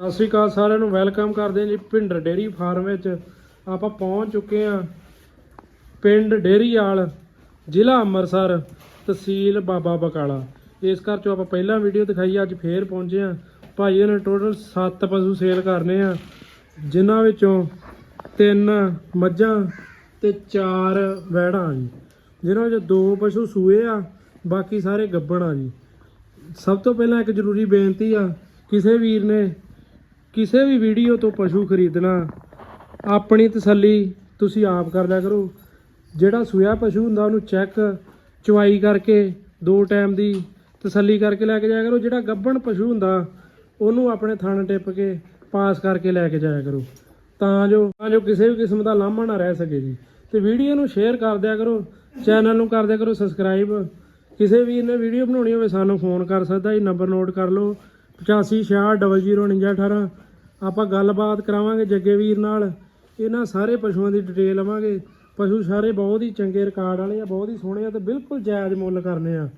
ਸਤਿ ਸ਼੍ਰੀ ਅਕਾਲ ਸਾਰਿਆਂ ਨੂੰ, ਵੈਲਕਮ ਕਰਦੇ ਹਾਂ ਜੀ ਭਿੰਡਰ ਡੇਰੀ ਫਾਰਮ ਵਿੱਚ। ਆਪਾਂ ਪਹੁੰਚ ਚੁੱਕੇ ਹਾਂ ਪਿੰਡ ਡੇਰੀਵਾਲ ਜ਼ਿਲ੍ਹਾ ਅੰਮ੍ਰਿਤਸਰ, ਤਹਿਸੀਲ ਬਾਬਾ ਬਕਾਲਾ। ਇਸ ਘਰ ਚੋਂ ਆਪਾਂ ਪਹਿਲਾਂ ਵੀਡੀਓ ਦਿਖਾਈ, ਅੱਜ ਫੇਰ ਪਹੁੰਚੇ ਹਾਂ। ਭਾਈ ਨੇ ਟੋਟਲ 7 ਪਸ਼ੂ ਸੇਲ ਕਰਨੇ ਆ, ਜਿਨ੍ਹਾਂ ਵਿੱਚੋਂ ਤਿੰਨ ਮੱਝਾਂ ਤੇ ਚਾਰ ਵੈੜਾਂ ਜੀ। ਜਿਨ੍ਹਾਂ ਵਿੱਚੋਂ ਦੋ ਪਸ਼ੂ ਸੂਏ ਆ, ਬਾਕੀ ਸਾਰੇ ਗੱਬਣ ਆ ਜੀ। ਸਭ ਤੋਂ ਪਹਿਲਾਂ ਇੱਕ ਜ਼ਰੂਰੀ ਬੇਨਤੀ ਆ, ਕਿਸੇ ਵੀਰ ਨੇ ਕਿਸੇ ਵੀ ਵੀਡੀਓ ਤੋਂ ਪਸ਼ੂ ਖਰੀਦਣਾ, ਆਪਣੀ ਤਸੱਲੀ ਤੁਸੀਂ ਆਪ ਕਰ ਲਿਆ ਕਰੋ। ਜਿਹੜਾ ਸੂਆ ਪਸ਼ੂ ਹੁੰਦਾ, ਉਹਨੂੰ ਚੈੱਕ ਚਵਾਈ ਕਰਕੇ, ਦੋ ਟਾਈਮ ਦੀ ਤਸੱਲੀ ਕਰਕੇ ਲੈ ਕੇ ਜਾਇਆ ਕਰੋ। ਜਿਹੜਾ ਗੱਭਣ ਪਸ਼ੂ ਹੁੰਦਾ, ਉਹਨੂੰ ਆਪਣੇ ਥਣ ਟਿੱਪ ਕੇ ਪਾਸ ਕਰਕੇ ਲੈ ਕੇ ਜਾਇਆ ਕਰੋ। ਤਾਂ ਜੋ ਤਾਂ ਜੋ ਕਿਸੇ ਵੀ ਕਿਸਮ ਦਾ ਲਾਂਭਾ ਨਾ ਰਹਿ ਸਕੇ ਜੀ। ਤੇ ਵੀਡੀਓ ਨੂੰ ਸ਼ੇਅਰ ਕਰ ਦਿਆ ਕਰੋ ਚੈਨਲ ਨੂੰ ਕਰ ਦਿਆ ਕਰੋ ਸਬਸਕ੍ਰਾਈਬ ਕਿਸੇ ਵੀ ਨੇ ਵੀਡੀਓ ਬਣਾਉਣੀ ਹੋਵੇ, ਸਾਨੂੰ ਫੋਨ ਕਰ ਸਕਦਾ ਜੀ ਨੰਬਰ ਨੋਟ ਕਰ ਲਓ। 8560004918 ਆਪਾਂ ਗੱਲਬਾਤ ਕਰਾਵਾਂਗੇ ਜੱਗੇ ਵੀਰ ਨਾਲ। ਇਹਨਾਂ ਸਾਰੇ ਪਸ਼ੂਆਂ ਦੀ ਡਿਟੇਲ ਲਵਾਂਗੇ। ਪਸ਼ੂ ਸਾਰੇ ਬਹੁਤ ਹੀ ਚੰਗੇ ਰਿਕਾਰਡ ਵਾਲੇ ਆ, ਬਹੁਤ ਹੀ ਸੋਹਣੇ ਆ ਤੇ ਬਿਲਕੁਲ ਜਾਇਜ਼ ਮੁੱਲ ਕਰਨੇ ਆ।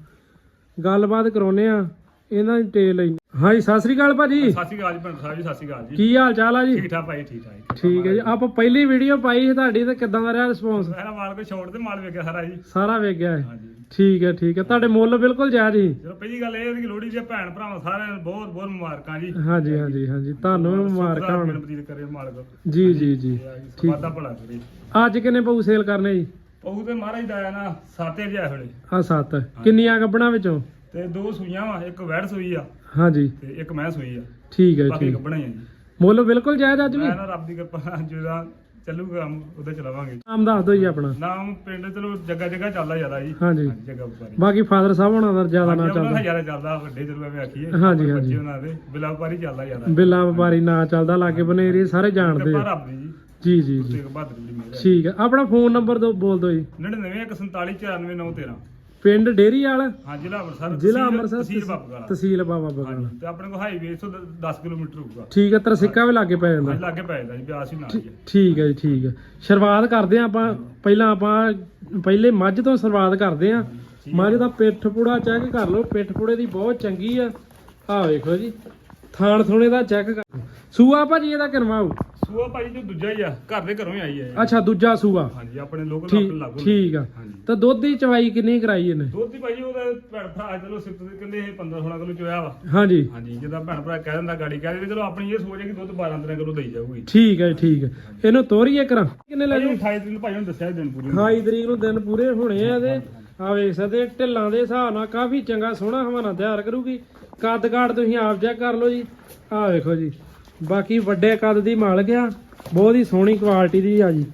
ਗੱਲਬਾਤ ਕਰਾਉਨੇ ਆ। ਇਹਨਾਂ ਦੀ ਡਿਟੇਲ ਲਈ ਹਾਂਜੀ ਸਤਿ ਸ੍ਰੀ ਅਕਾਲ ਭਾਜੀ। ਸਤਿ ਸ਼੍ਰੀ ਅਕਾਲ ਜੀ ਭੈਣ ਸਾਹਿਬ ਜੀ ਸਤਿ ਸ਼੍ਰੀ ਅਕਾਲ ਜੀ। ਕੀ ਹਾਲ ਚਾਲ ਆ ਜੀ? ਠੀਕ ਠਾਕ ਭਾਈ ਠੀਕ ਠਾਕ। ਜੀ ਠੀਕ ਹੈ ਜੀ। ਆਪਾਂ ਪਹਿਲੀ ਵੀਡੀਓ ਪਾਈ ਸੀ ਤੁਹਾਡੀ ਤੇ ਕਿੱਦਾਂ ਦਾ ਰਿਹਾ ਰਿਸਪੌਂਸ ਮੇਰਾ ਮਾਲ ਕੋਈ ਛੋੜ ਤੇ ਮਾਲ ਵੇਖਿਆ ਸਾਰਾ ਜੀ। ਸਾਰਾ ਵੇਖ ਗਿਆ ਹੈ। ਹਾਂਜੀ। ਠੀਕ ਹੈ ਠੀਕ ਹੈ। ਤੁਹਾਡੇ ਮੁੱਲ ਬਿਲਕੁਲ ਜਾਇਜ਼ ਜੀ ਚਲੋ ਪਹਿਲੀ ਗੱਲ ਇਹ ਹੈ ਕਿ ਲੋਹੜੀ ਦੇ ਭੈਣ ਭਰਾਵਾਂ ਸਾਰਿਆਂ ਨੂੰ ਬਹੁਤ ਬਹੁਤ ਮੁਬਾਰਕਾਂ ਜੀ। ਹਾਂਜੀ ਹਾਂਜੀ ਹਾਂਜੀ। ਤੁਹਾਨੂੰ ਵੀ ਮੁਬਾਰਕਾਂ ਹੋਣ। ਬਤੀਤ ਕਰੇ ਮਾਲਕ। ਜੀ ਜੀ ਜੀ। ਠੀਕ। ਵਾਦਾ ਭਲਾ ਕਰੇ। ਅੱਜ ਕਿੰਨੇ ਪਊ ਸੇਲ ਕਰਨੇ ਜੀ? ਉਹ ਤੇ ਮਹਾਰਾਜ ਦਾ ਆਇਆ ਨਾ ਸਾਤੇ ਜਿਹਾ ਵੇਲੇ ਆ ਸੱਤ। ਕਿੰਨੀਆਂ ਗੱਬਣਾ ਵਿੱਚੋਂ? ਤੇ ਦੋ ਸੂਈਆਂ ਵਾ ਇੱਕ ਵੈੜ ਸੂਈ ਆ ਹਾਂਜੀ। ਤੇ ਇੱਕ ਮੈਂ ਸੂਈ ਆ। ਠੀਕ ਹੈ ਬਾਕੀ ਠੀਕ। ਗੱਬਣਾ ਹੀ ਆ ਜੀ। ਮੁੱਲ ਬਿਲਕੁਲ ਜਾਇਜ਼ ਅੱਜ ਵੀ? ਮੈਂ ਨਾ ਰੱਬ ਦੀ ਕਿਰਪਾ ਜਿਹੜਾ ਚੱਲੂਗਾ ਉਹਦੇ ਚਲਾਵਾਂਗੇ। ਨਾਮ ਦੱਸ ਦਿਓ ਜੀ ਆਪਣਾ। ਨਾਮ ਪਿੰਡ ਚਲੋ ਜੱਗਾ ਜੱਗਾ ਚੱਲਦਾ ਜ਼ਿਆਦਾ ਜੀ। ਹਾਂਜੀ। ਜੱਗਾ ਵਪਾਰੀ। ਬਾਕੀ ਫਾਦਰ ਸਾਹਿਬ ਹੋਣਾ ਦਾ ਜ਼ਿਆਦਾ ਨਾ ਉਹਨਾਂ ਦਾ ਚੱਲਦਾ। ਜ਼ਿਆਦਾ ਚੱਲਦਾ ਵੱਡੇ ਚਲੋ ਐਵੇਂ ਆਖੀਏ। ਹਾਂਜੀ, ਬੱਚੇ ਹਾਂਜੀ। ਉਹਨਾਂ ਦੇ ਬਿਲਾ ਵਪਾਰੀ ਚੱਲਦਾ ਜ਼ਿਆਦਾ। ਬਿੱਲਾ ਵਪਾਰੀ ਨਾ ਚੱਲਦਾ ਲਾਗੇ ਬਨੇਰੀ ਸਾਰੇ ਜਾਣਦੇ ਕਿਰਪਾ ਆ ਰੱਬ ਦੀ ਜੀ। ਜੀ ਜੀ ਜੀ। ਤੇਗ ਬਹਾਦਰ ਦੀ ਮਿਹਰ ਹੈ ਠੀਕ ਹੈ ਆਪਣਾ ਫੋਨ ਨੰਬਰ ਦੋ ਬੋਲ ਦਿਓ ਜੀ। 9914494913 ਪਿੰਡ ਡੇਰੀ ਵਾਲਾ ਹਾਂ ਜ਼ਿਲ੍ਹਾ ਅੰਮ੍ਰਿਤਸਰ ਜ਼ਿਲ੍ਹਾ ਅੰਮ੍ਰਿਤਸਰ ਤਹਿਸੀਲ ਬਾਬੂਗਾਲਾ ਤਹਿਸੀਲ ਬਾਬਾ ਹਾਂਜੀ ਤੇ ਆਪਣੇ ਕੋਲ ਹਾਈਵੇ ਤੋਂ 10 ਕਿਲੋਮੀਟਰ ਹੋਊਗਾ। ਠੀਕ ਹੈ ਤਰਸਿੱਕਾ ਵੀ ਲਾਗੇ ਪੈ ਜਾਂਦਾ। ਹਾਂਜੀ ਲਾਗੇ ਪੈ ਜਾਂਦਾ ਜੀ ਬਿਆਸ ਹੀ ਨਾਲ ਹੀ ਹੈ ਠੀਕ ਹੈ ਜੀ ਠੀਕ ਹੈ ਸ਼ੁਰੂਆਤ ਕਰਦੇ ਹਾਂ ਆਪਾਂ ਪਹਿਲਾਂ ਆਪਾਂ ਪਹਿਲੇ ਮੱਝ ਤੋਂ ਸ਼ੁਰੂਆਤ ਕਰਦੇ ਹਾਂ ਮੱਝ ਦਾ ਪਿੱਠ ਪੂੜਾ ਚੈੱਕ ਕਰ ਲਓ ਪਿੱਠ ਪੂੜੇ ਦੀ ਬਹੁਤ ਚੰਗੀ ਆ। ਆਹ ਵੇਖੋ ਜੀ ਥਾਣ ਥੋਣੇ ਦਾ ਚੈੱਕ ਕਰ ਸੂਆ ਭਾਜੀ ਇਹਦਾ ਕਿਨਵਾਉ ਸੂਆ ਭਾਈ ਜੋ ਦੂਜਾ ਹੀ ਆ ਘਰ ਦੇ ਘਰੋਂ ਹੀ ਆਈ ਹੈ ਇਹ। ਅੱਛਾ ਦੂਜਾ ਸੂਆ। ਹਾਂਜੀ ਆਪਣੇ ਲੋਕਲ ਠੀਕ ਆਪਣੇ ਲਾਗੂ ਠੀਕ ਆ। ਹਾਂਜੀ। ਤਾਂ ਦੁੱਧ ਦੀ ਚਵਾਈ ਕਿੰਨੀ ਕਰਾਈ ਇਹਨੇ? ਦੁੱਧ ਦੀ ਭਾਈ ਉਹਦਾ ਭੈਣ ਭਰਾ ਚਲੋ ਸਿਫਤ ਦੇ ਕਹਿੰਦੇ ਇਹ 15 16 ਕਿਲੋ ਚੋਇਆ ਵਾ। ਹਾਂਜੀ। ਹਾਂਜੀ ਜਿੱਦਾਂ ਭੈਣ ਭਰਾ ਕਹਿ ਦਿੰਦਾ ਗਾੜੀ ਕਹਿ ਦਿੰਦੇ ਚਲੋ ਆਪਣੀ ਇਹ ਸੋਚ ਹੈ ਕਿ ਦੁੱਧ 12 13 ਕਿਲੋ ਦੇਈ ਜਾਊਗੀ। ਠੀਕ ਹੈ ਠੀਕ ਹੈ ਇਹਨੂੰ ਤੋਰੀਏ ਕਰਾਂ ਕਿੰਨੇ ਲੈ ਜੂ 28 ਤਰੀਕ ਨੂੰ ਭਾਈ ਨੂੰ ਦੱਸਿਆ ਦਿਨ ਪੂਰੇ 28 ਤਰੀਕ ਨੂੰ ਦਿਨ ਪੂਰੇ ਹੋਣੇ ਆ ਇਹਦੇ। ਆ ਵੇਖ ਸਕਦੇ ਢਿੱਲਾਂ ਦੇ ਹਿਸਾਬ ਨਾਲ ਕਾਫੀ ਚੰਗਾ ਸੋਹਣਾ ਹਵਾਨਾ ਤਿਆਰ ਕਰੂਗੀ। ਕੱਦ ਕਾਠ ਤੁਸੀਂ ਆਪ ਚੈੱਕ ਕਰ ਲਓ ਜੀ। ਆ ਵੇਖੋ ਜੀ। ਬਾਕੀ ਵੱਡੇ ਕੱਦ ਦੀ ਮਾਲਕ ਆ, ਬਹੁਤ ਹੀ ਸੋਹਣੀ ਕੁਆਲਿਟੀ ਦੀ ਆ ਜੀ।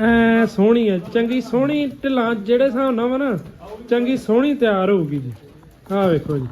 ਐ ਸੋਹਣੀ ਹੈ ਚੰਗੀ ਸੋਹਣੀ ਢਿੱਲਾਂ ਜਿਹੜੇ ਹਿਸਾਬ ਨਾਲ ਵਾ ਨਾ, ਚੰਗੀ ਸੋਹਣੀ ਤਿਆਰ ਹੋਊਗੀ ਜੀ। ਆਹ ਵੇਖੋ ਜੀ।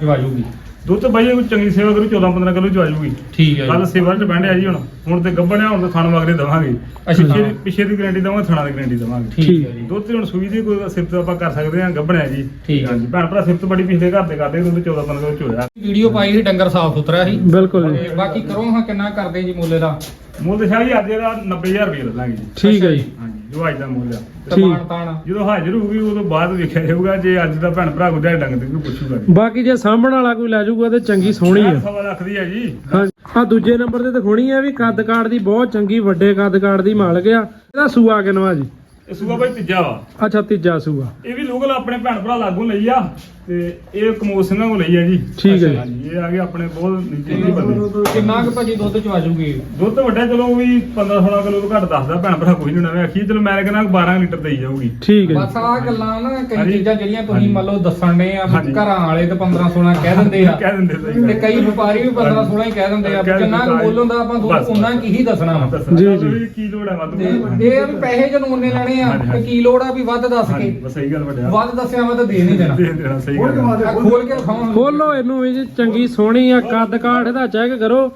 ਜਵਾਜੂਗੀ ਦੁੱਧ ਭਾਈ ਇਹ ਕੋਈ ਚੰਗੀ ਸੇਵਾ ਕਰੂ 14 15 ਕਿਲੋ ਜਵਾਜੂਗੀ ਠੀਕ ਕੱਲ ਸੇਵਾ ਤੇ ਬੈਠੇ ਆ ਜੀ ਹੁਣ। ਹੁਣ ਤੇ ਗੱਬਣਿਆ ਹੁਣ ਤੇ ਥਣ ਮਗਰੇ ਦਵਾਂਗੇ। ਪਿੱਛੇ ਦੀ- ਪਿੱਛੇ ਦੀ ਗਾਰੰਟੀ ਦਵਾਂਗੇ ਥਣਾ ਦੀ ਗਾਰੰਟੀ ਦਵਾਂਗੇ। ਠੀਕ ਹੈ ਜੀ। ਦੁੱਧ ਤੇ ਹੁਣ ਸੂਈ ਦੀ ਕੋਈ ਸਿਫਤ ਆਪਾਂ ਕਰ ਸਕਦੇ ਹਾਂ ਗੱਬਣਿਆ ਜੀ। ਠੀਕ ਹੈ। ਹਾਂਜੀ ਭੈਣ ਭਰਾ ਸਿਫਤ ਬੜੀ ਪਿਛਲੇ ਘਰ ਦੇ ਕਰਦੇ ਦੁੱਧ 14 15 ਕਿਲੋ ਚੋਇਆ ਵੀਡੀਓ ਪਾਈ ਸੀ ਡੰਗਰ ਸਾਫ਼ ਸੁਥਰਾ ਸੀ। ਬਿਲਕੁਲ ਜੀ। ਤੇ ਬਾਕੀ ਕਰੋ ਹਾਂ ਕਿੰਨਾ ਕਰਦੇ ਜੀ ਮੁੱਲੇ ਦਾ? ਮੁੱਲ ਤੇ ਸ਼ਾਹ ਜੀ ਅੱਜ ਇਹਦਾ 90000 ਰੁਪਏ ਲੱਲਾਂਗੇ ਜੀ। ਠੀਕ ਹੈ ਜੀ। ਹਾਂਜੀ। ਜੋ ਅੱਜ ਦਾ ਮੁੱਲ ਆ। ਠੀਕ। ਤਮਾਨ ਤਾਣ ਜਦੋਂ ਹਾਜ਼ਰ ਹੋਊਗੀ ਉਦੋਂ ਬਾਅਦ ਵੇਖਿਆ ਜਾਊਗਾ ਜੇ ਅੱਜ ਦਾ ਭੈਣ ਭਰਾ ਗੁੱਜਾ ਡੰਗ ਤੇ ਕੋਈ ਪੁੱਛੂਗਾ ਜੀ ਬਾਕੀ ਜੇ ਸਾਂਭਣ ਵਾਲਾ ਕੋਈ ਲੈ ਜਾਊਗਾ ਤੇ ਚੰਗੀ ਸੋਹਣੀ ਆ। ਸਵਾ ਲੱਖ ਦੀ ਹੈ ਜੀ। ਹਾਂ ਆ ਦੂਜੇ ਨੰਬਰ ਤੇ ਦਿਖਾਉਣੀ ਹੈ ਵੀ ਕੱਦ ਕਾਠ ਦੀ ਬਹੁਤ ਚੰਗੀ ਵੱਡੇ ਕੱਦ ਕਾਠ ਦੀ ਮਾਲਕ ਆ। ਇਹਦਾ ਸੂਆ ਕਿਨਵਾ ਜੀ? ਇਹ ਸੂਆ ਭਾਈ ਤੀਜਾ ਵਾ। ਅੱਛਾ ਤੀਜਾ ਸੂਆ। ਇਹ ਵੀ ਲੋਕਲ ਆਪਣੇ ਭੈਣ ਭਰਾ ਲਾਗੋਂ ਲਈ ਆ। ਤੇ ਇਹ ਕਮੋਦ ਸਿੰਘਾਂ ਕੋਲ ਲਈ ਆ ਜੀ ਠੀਕ ਹੈ ਜੀ। ਹਾਂਜੀ ਇਹ ਆ ਗਏ ਆਪਣੇ ਬਹੁਤ ਨਿੱਜੀ ਬੰਦੇ ਕਿੰਨਾ ਕੁ ਭਾਜੀ ਦੁੱਧ ਚ ਆਜੂਗੀ ਦੁੱਧ ਵੱਡਾ ਚਲੋ ਵੀ 15 16 ਕਿਲੋ ਤੋਂ ਘੱਟ ਦੱਸਦਾ ਭੈਣ ਭਰਾ ਕੋਈ ਨਹੀਂ ਨਵੇਂ ਆਖੀ ਚਲੋ ਮੈਂ ਕਹਿੰਦਾ 12 ਲੀਟਰ ਦੇਈ ਜਾਊਗੀ। ਠੀਕ ਹੈ ਬਸ ਆ ਗੱਲਾਂ ਨਾ ਕਈ ਹਾਂਜੀ। ਚੀਜ਼ਾਂ ਜਿਹੜੀਆਂ ਤੁਸੀਂ ਹਾਂਜੀ। ਮੰਨ ਲਓ ਦੱਸਣ ਦੇ ਆ ਵੀ ਹਾਂਜੀ। ਘਰਾਂ ਵਾਲੇ ਤੇ 15 16 ਕਹਿ ਦਿੰਦੇ ਆ। ਕਹਿ ਦਿੰਦੇ ਸਹੀ ਤੇ ਕਈ ਵਪਾਰੀ ਵੀ 15 16 ਹੀ ਕਹਿ ਦਿੰਦੇ ਆ ਵੀ ਕਹਿ ਜਿੰਨਾ ਕੁ ਮੁੱਲ ਹੁੰਦਾ ਆਪਾਂ ਬਸ। ਦੁੱਧ ਉਹਨਾਂ ਕੀ ਹੀ ਦੱਸਣਾ ਵਾ। ਦੱਸਣਾ ਜੀ, ਜੀ। ਜੀ। ਕੀ ਲੋੜ ਹੈ ਵਾਧੂ ਤੇ ਇਹ ਆ ਵੀ ਪੈਸੇ ਜਦੋਂ ਉਹਨੇ ਲੈਣੇ ਆ ਹਾਂਜੀ, ਤੇ ਹਾਂਜੀ। ਕੀ ਲੋੜ ਆ ਵੀ ਵੱਧ ਦੱਸ ਹਾਂਜੀ ਕੇ ਬਸ ਸਹੀ ਗੱਲ ਵੱਡਿਆ ਵੱਧ ਦੱਸਿਆ ਵਾ ਤਾਂ ਦੇ ਨਹੀਂ ਦੇਣਾ। ਦੇ ਦੇਣਾ ਸਹੀ ਗੱਲ ਹੈ। ਆ ਖੋਲ ਕੇ ਖਾਵਾਂਗੇ ਖੋਲੋ ਇਹਨੂੰ ਵੀ ਜੀ ਚੰਗੀ ਸੋਹਣੀ ਆ ਕੱਦ ਕਾਠ ਇਹਦਾ ਚੈੱਕ ਕਰੋ।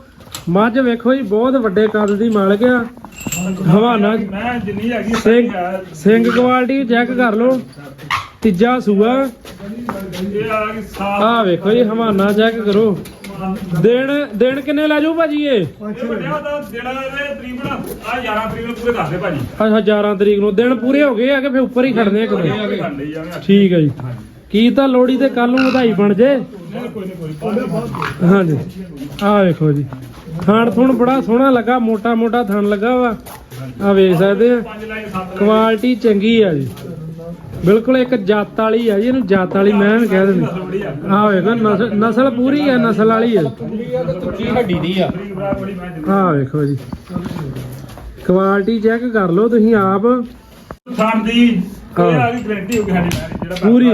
ਮੱਝ ਵੇਖੋ ਜੀ ਬਹੁਤ ਵੱਡੇ ਕੱਦ ਦੀ ਮਾਲਕ ਆ। ਹਵਾਨਾ ਮੈਂ ਜਿੰਨੀ ਹੈਗੀ ਸਿੰਘ ਸਿੰਘ ਕੁਆਲਿਟੀ ਚੈੱਕ ਕਰ ਲਓ। ਤੀਜਾ ਸੂਆ। ਇਹ ਆ ਸਾਫ਼ ਆ ਵੇਖੋ ਜੀ ਹਵਾਨਾ ਚੈੱਕ ਕਰੋ। ਦਿਨ ਦਿਨ ਕਿੰਨੇ ਲੈ ਜਾਊ ਭਾਜੀ ਇਹ? ਇਹ ਵੱਡਿਆ ਦਾ ਜਿਹੜਾ ਇਹ ਤਕਰੀਬਨ ਆ 11 ਤਰੀਕ ਨੂੰ ਪੂਰੇ ਦੱਸਦੇ ਭਾਜੀ। ਅੱਛਾ 11 ਤਰੀਕ ਨੂੰ। ਦਿਨ ਪੂਰੇ ਹੋ ਗਏ ਆ ਕਿ ਫੇ ਉੱਪਰ ਹੀ ਖੜਨੇ ਆ ਕਿਤੇ ਖੰਡੇ ਜਾਵੇਂ ਠੀਕ ਹੈ ਜੀ। ਕੀ ਤਾਂ ਲੋੜੀ ਤੇ ਕੱਲ ਨੂੰ ਵਧਾਈ ਬਣ ਜੇ? ਹਾਂਜੀ। ਆਹ ਵੇਖੋ ਜੀ। ਥਣ ਥੁਣ ਬੜਾ ਸੋਹਣਾ ਲੱਗਾ, ਮੋਟਾ ਮੋਟਾ ਥਣ ਲੱਗਾ ਵਾ। ਆ ਵੇਖ ਸਕਦੇ ਆ। ਕੁਆਲਿਟੀ ਚੰਗੀ ਆ ਜੀ। ਬਿਲਕੁਲ ਇੱਕ ਜਾਤ ਵਾਲੀ ਆ ਜੀ, ਇਹਨੂੰ ਜਾਤ ਵਾਲੀ ਮੈਂ ਕਹਿ ਦਿੰਦੀ। ਲੋੜੀ ਆ ਵੇਖੋ ਨਸਲ ਨਸਲ ਪੂਰੀ ਆ, ਨਸਲ ਵਾਲੀ ਆ। ਪੂਰੀ ਹੱਡੀ ਦੀ ਆ ਬਰੀਕ ਵੇਖੋ ਜੀ। ਕੁਆਲਿਟੀ ਚੈੱਕ ਕਰ ਲਓ ਤੁਸੀਂ ਆਪ। ਖਾਣ ਦੀ ਇਹ ਆ ਗਈ ਗਰੰਟੀ ਹੋ ਗਈ ਸਾਡੀ ਮੈਂ ਜਿਹੜਾ ਪੂਰੀ?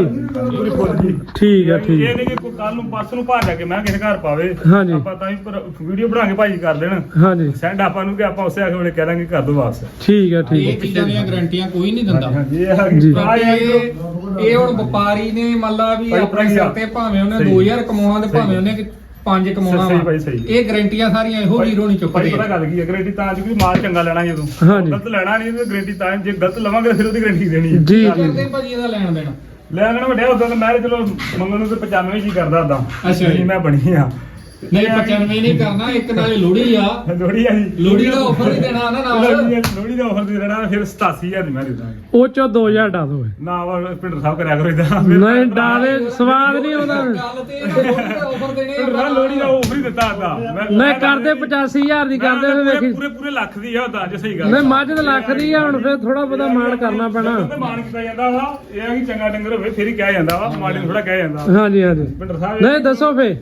ਪੂਰੀ ਫੁੱਲ ਜੀ ਠੀਕ ਆ ਠੀਕ। ਇਹ ਨਹੀਂ ਕਿ ਕੋਈ ਕੱਲ ਨੂੰ ਪਰਸ ਨੂੰ ਭਾਜ ਜਾ ਕੇ ਮੈਂ ਕਿਸੇ ਘਰ ਪਾਵੇ। ਹਾਂਜੀ। ਆਪਾਂ ਤਾਂ ਹੀ ਵੀਡੀਓ ਬਣਾ ਕੇ ਭਾਜੀ ਕਰ ਦੇਣ ਹਾਂਜੀ। ਸੈਂਡ ਆਪਾਂ ਨੂੰ ਕਿ ਆਪਾਂ ਉਸੇ ਆਖੇ ਵੇਲੇ ਕਹਿ ਦਾਂਗੇ ਕਰ ਦੋ ਵਾਪਸ। ਠੀਕ ਆ ਠੀਕ ਇਹ ਚੀਜ਼ਾਂ ਦੀਆਂ ਗਰੰਟੀਆਂ ਕੋਈ ਨਹੀਂ ਦਿੰਦਾ। ਹਾਂਜੀ ਇਹ ਆ ਜੀ। ਆ ਇਹ ਇਹ ਇਹ ਹੁਣ ਵਪਾਰੀ ਨੇ ਮੰਨ ਲਾ ਵੀ ਭਾਈ ਆਪਣੇ ਸਿਰ ਆ। ਤੇ ਭਾਵੇਂ ਉਹਨੇ ਸਹੀ। 2000 ਕਮਾਉਣਾ ਤੇ ਭਾਵੇਂ ਉਹਨੇ ਕਿ ਪੰਜ ਕਮਾਉਣਾ ਸਹੀ ਭਾਈ, ਸਹੀ। ਇਹ ਗਰੰਟੀਆਂ ਸਾਰੀਆਂ ਇਹੋ ਹੀਰੋ ਨਹੀਂ ਭਾਈ ਚੁੱਕਦੇ ਪਤਾ ਗੱਲ ਕੀ ਹੈ? ਗਰੰਟੀ ਤਾਂ ਅੱਜ ਵੀ ਮਾਲ ਚੰਗਾ ਲੈਣਾ ਜਦੋਂ ਹਾਂਜੀ। ਗਲਤ ਲੈਣਾ ਨਹੀਂ ਤੇ ਗਰੰਟੀ ਤਾਂ ਜੇ ਗਲਤ ਲਵਾਂਗੇ ਫਿਰ ਉਹਦੀ ਗਰੰਟੀ ਦੇਣੀ ਹੈ ਜੀ ਜੀ। ਕਰਦੇ ਭਾਜੀ ਇਹਦਾ ਲੈਣ ਦੇਣਾ? ਲੈ ਲੈਣਾ ਵੱਡਿਆ ਉਦੋਂ ਤਾਂ ਮੈਂ ਤਾਂ ਚਲੋ ਮੰਗਣ ਨੂੰ ਤੇ 95 ਜੀ ਕਰਦਾ ਉਦਾਂ ਅੱਛਾ ਜੀ। ਮੈਂ ਬਣੀ ਆ। ਨਹੀਂ 95 ਨਹੀਂ ਕਰਨਾ ਇੱਕ ਨਾਲੇ ਲੋੜੀ ਆ। ਲੋੜੀ ਆ ਜੀ। ਲੋੜੀ ਦਾ ਆਫਰ ਹੀ ਦੇਣਾ ਨਾ ਨਾਲ। ਲੋਹੜੀ ਦਾ- ਦਾ ਆਫਰ ਦੇ ਦੇਣਾ ਫਿਰ 87000 ਦੀ ਮੈਂ ਦੇ ਦਾਂਗਾ। ਉਹ ਚੋਂ 2000 ਡਾ ਦੋ। ਨਾ ਵਾ ਪਿੰਡਰ ਸਾਹਿਬ ਕਰਿਆ ਕਰੋ ਇਦਾਂ। ਨਹੀਂ ਡਾਵੇ ਸਵਾਦ ਨਹੀਂ ਆਉਂਦਾ। ਗੱਲ ਤੇ ਲੋੜੀ ਦਾ ਆਫਰ ਦੇਣੇ ਸਾਹਿਬ ਲੋਹੜੀ ਦਾ ਆਫਰ ਹੀ ਦਿੱਤਾ ਉਦਾਂ ਨਹੀਂ ਕਰਦੇ 85000 ਦੀ ਕਰਦੇ ਪੂਰੇ ਵੇਖੀ। ਪੂਰੇ ਪੂਰੇ ਲੱਖ ਦੀ ਆ ਉਦਾਂ ਜੇ ਸਹੀ ਗੱਲ ਨਹੀਂ ਮੱਝ ਤਾਂ ਲੱਖ ਦੀ ਆ ਹੁਣ ਫਿਰ ਥੋੜਾ ਬਹੁਤਾ ਮਾਣ ਕਰਨਾ ਪੈਣਾ। ਮਾਣ ਕੀਤਾ ਜਾਂਦਾ ਵਾ ਇਹ ਆ ਕਿ ਚੰਗਾ ਡੰਗਰ ਹੋਵੇ ਫਿਰ ਹੀ ਕਿਹਾ ਜਾਂਦਾ ਵਾ ਮਾੜੇ ਨੂੰ ਥੋੜਾ ਕਿਹਾ ਜਾਂਦਾ ਹਾਂਜੀ ਹਾਂਜੀ। ਪਿੰਡਰ ਸਾਹਿਬ ਨਹੀਂ ਦੱਸੋ ਫੇ